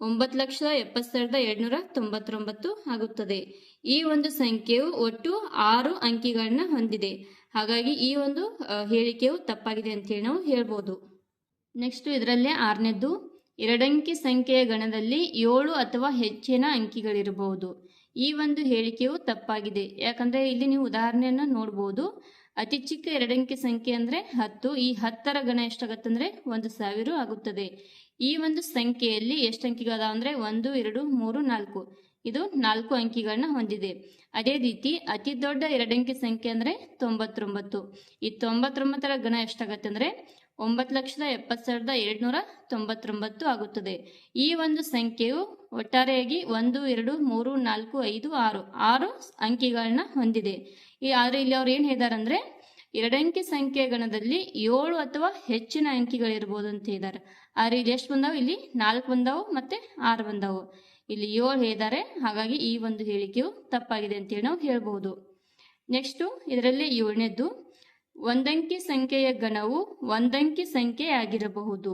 S1: ಒಂಬತ್ತು ಲಕ್ಷದ ಎಪ್ಪತ್ತು ಸಾವಿರದ ಎರಡ್ನೂರ ತೊಂಬತ್ತೊಂಬತ್ತು ಆಗುತ್ತದೆ. ಈ ಒಂದು ಸಂಖ್ಯೆಯು ಒಟ್ಟು ಆರು ಅಂಕಿಗಳನ್ನ ಹೊಂದಿದೆ. ಹಾಗಾಗಿ ಈ ಒಂದು ಹೇಳಿಕೆಯು ತಪ್ಪಾಗಿದೆ ಅಂತ ಹೇಳಿ ನಾವು ಹೇಳ್ಬೋದು. ನೆಕ್ಸ್ಟ್ ಇದರಲ್ಲೇ ಆರನೇದ್ದು, ಎರಡಂಕಿ ಸಂಖ್ಯೆಯ ಗಣದಲ್ಲಿ ಏಳು ಅಥವಾ ಹೆಚ್ಚಿನ ಅಂಕಿಗಳಿರಬಹುದು. ಈ ಒಂದು ಹೇಳಿಕೆಯು ತಪ್ಪಾಗಿದೆ. ಯಾಕಂದರೆ ಇಲ್ಲಿ ನೀವು ಉದಾಹರಣೆಯನ್ನು ನೋಡ್ಬೋದು. ಅತಿ ಚಿಕ್ಕ ಎರಡಂಕಿ ಸಂಖ್ಯೆ ಅಂದರೆ ಹತ್ತು, ಈ ಹತ್ತರ ಗಣ ಎಷ್ಟಾಗತ್ತಂದರೆ ಒಂದು ಸಾವಿರ ಆಗುತ್ತದೆ. ಈ ಒಂದು ಸಂಖ್ಯೆಯಲ್ಲಿ ಎಷ್ಟು ಅಂಕಿಗಳದಾವ ಅಂದರೆ ಒಂದು, ಎರಡು, ಮೂರು, ನಾಲ್ಕು. ಇದು ನಾಲ್ಕು ಅಂಕಿಗಳನ್ನ ಹೊಂದಿದೆ. ಅದೇ ರೀತಿ ಅತಿ ದೊಡ್ಡ ಎರಡಂಕಿ ಸಂಖ್ಯೆ ಅಂದರೆ ತೊಂಬತ್ತೊಂಬತ್ತು. ಈ ತೊಂಬತ್ತೊಂಬತ್ತರ ಗಣ ಎಷ್ಟಾಗತ್ತೆ ಅಂದ್ರೆ ಒಂಬತ್ತು ಲಕ್ಷದ ಎಪ್ಪತ್ತು ಸಾವಿರದ ಎರಡ್ನೂರ ತೊಂಬತ್ತೊಂಬತ್ತು ಆಗುತ್ತದೆ. ಈ ಒಂದು ಸಂಖ್ಯೆಯು ಒಟ್ಟಾರೆಯಾಗಿ ಒಂದು, ಎರಡು, ಮೂರು, ನಾಲ್ಕು, ಐದು, ಆರು ಆರು ಅಂಕಿಗಳನ್ನ ಹೊಂದಿದೆ. ಈ ಆದರೆ ಇಲ್ಲಿ ಅವ್ರು ಏನು ಹೇಳಿದಾರೆ ಅಂದರೆ ಎರಡಂಕಿ ಸಂಖ್ಯೆ ಗಣದಲ್ಲಿ ಏಳು ಅಥವಾ ಹೆಚ್ಚಿನ ಅಂಕಿಗಳಿರ್ಬೋದು ಅಂತ ಹೇಳಿದ್ದಾರೆ ಆದರೆ ಇಲ್ಲಿ ಎಷ್ಟು ಬಂದವು? ಇಲ್ಲಿ ನಾಲ್ಕು ಬಂದವು ಮತ್ತೆ ಆರು ಬಂದವು. ಇಲ್ಲಿ ಏಳು ಹೇಳಿದ್ದಾರೆ ಹಾಗಾಗಿ ಈ ಒಂದು ಹೇಳಿಕೆಯು ತಪ್ಪಾಗಿದೆ ಅಂತೇಳಿ ನಾವು ಹೇಳ್ಬೋದು. ನೆಕ್ಸ್ಟು ಇದರಲ್ಲಿ ಏಳನೇದ್ದು. ಒಂದಂಕಿ ಸಂಖ್ಯೆಯ ಗಣವು ಒಂದಂಕಿ ಸಂಖ್ಯೆ ಆಗಿರಬಹುದು.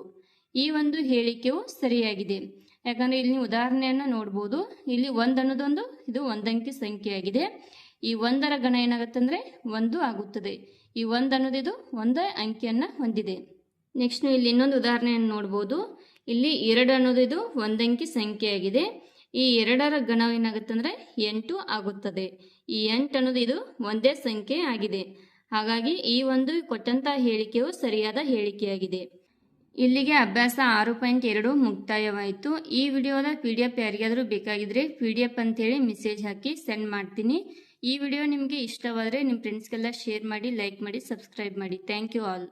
S1: ಈ ಒಂದು ಹೇಳಿಕೆಯು ಸರಿಯಾಗಿದೆ. ಯಾಕಂದ್ರೆ ಇಲ್ಲಿ ಉದಾಹರಣೆಯನ್ನ ನೋಡ್ಬೋದು. ಇಲ್ಲಿ ಒಂದು ಅನ್ನೋದೊಂದು, ಇದು ಒಂದಂಕಿ ಸಂಖ್ಯೆಯಾಗಿದೆ. ಈ ಒಂದರ ಗಣ ಏನಾಗುತ್ತೆ ಅಂದ್ರೆ ಒಂದು ಆಗುತ್ತದೆ. ಈ ಒಂದು ಅನ್ನೋದಿದು ಒಂದೇ ಅಂಕಿಯನ್ನ ಹೊಂದಿದೆ. ನೆಕ್ಸ್ಟ್ ಇಲ್ಲಿ ಇನ್ನೊಂದು ಉದಾಹರಣೆಯನ್ನು ನೋಡ್ಬೋದು. ಇಲ್ಲಿ ಎರಡು ಅನ್ನೋದು ಇದು ಒಂದಂಕಿ ಸಂಖ್ಯೆಯಾಗಿದೆ. ಈ ಎರಡರ ಗಣ ಏನಾಗುತ್ತೆ ಅಂದ್ರೆ ಎಂಟು ಆಗುತ್ತದೆ. ಈ ಎಂಟು ಅನ್ನೋದು ಇದು ಒಂದೇ ಸಂಖ್ಯೆ ಆಗಿದೆ. ಹಾಗಾಗಿ ಈ ಒಂದು ಕೊಟ್ಟಂತ ಹೇಳಿಕೆಯು ಸರಿಯಾದ ಹೇಳಿಕೆಯಾಗಿದೆ. ಇಲ್ಲಿಗೆ ಅಭ್ಯಾಸ ಆರು ಪಾಯಿಂಟ್ ಎರಡು ಮುಕ್ತಾಯವಾಯಿತು. ಈ ವಿಡಿಯೋದ ಪಿ ಡಿ ಎಫ್ ಯಾರಿಗಾದರೂ ಬೇಕಾಗಿದ್ರೆ ಪಿ ಡಿ ಎಫ್ ಅಂತೇಳಿ ಮೆಸೇಜ್ ಹಾಕಿ ಸೆಂಡ್ ಮಾಡ್ತೀನಿ. ಈ ವಿಡಿಯೋ ನಿಮಗೆ ಇಷ್ಟವಾದರೆ ನಿಮ್ಮ ಫ್ರೆಂಡ್ಸ್ಗೆಲ್ಲ ಶೇರ್ ಮಾಡಿ ಲೈಕ್ ಮಾಡಿ ಸಬ್ಸ್ಕ್ರೈಬ್ ಮಾಡಿ. Thank you all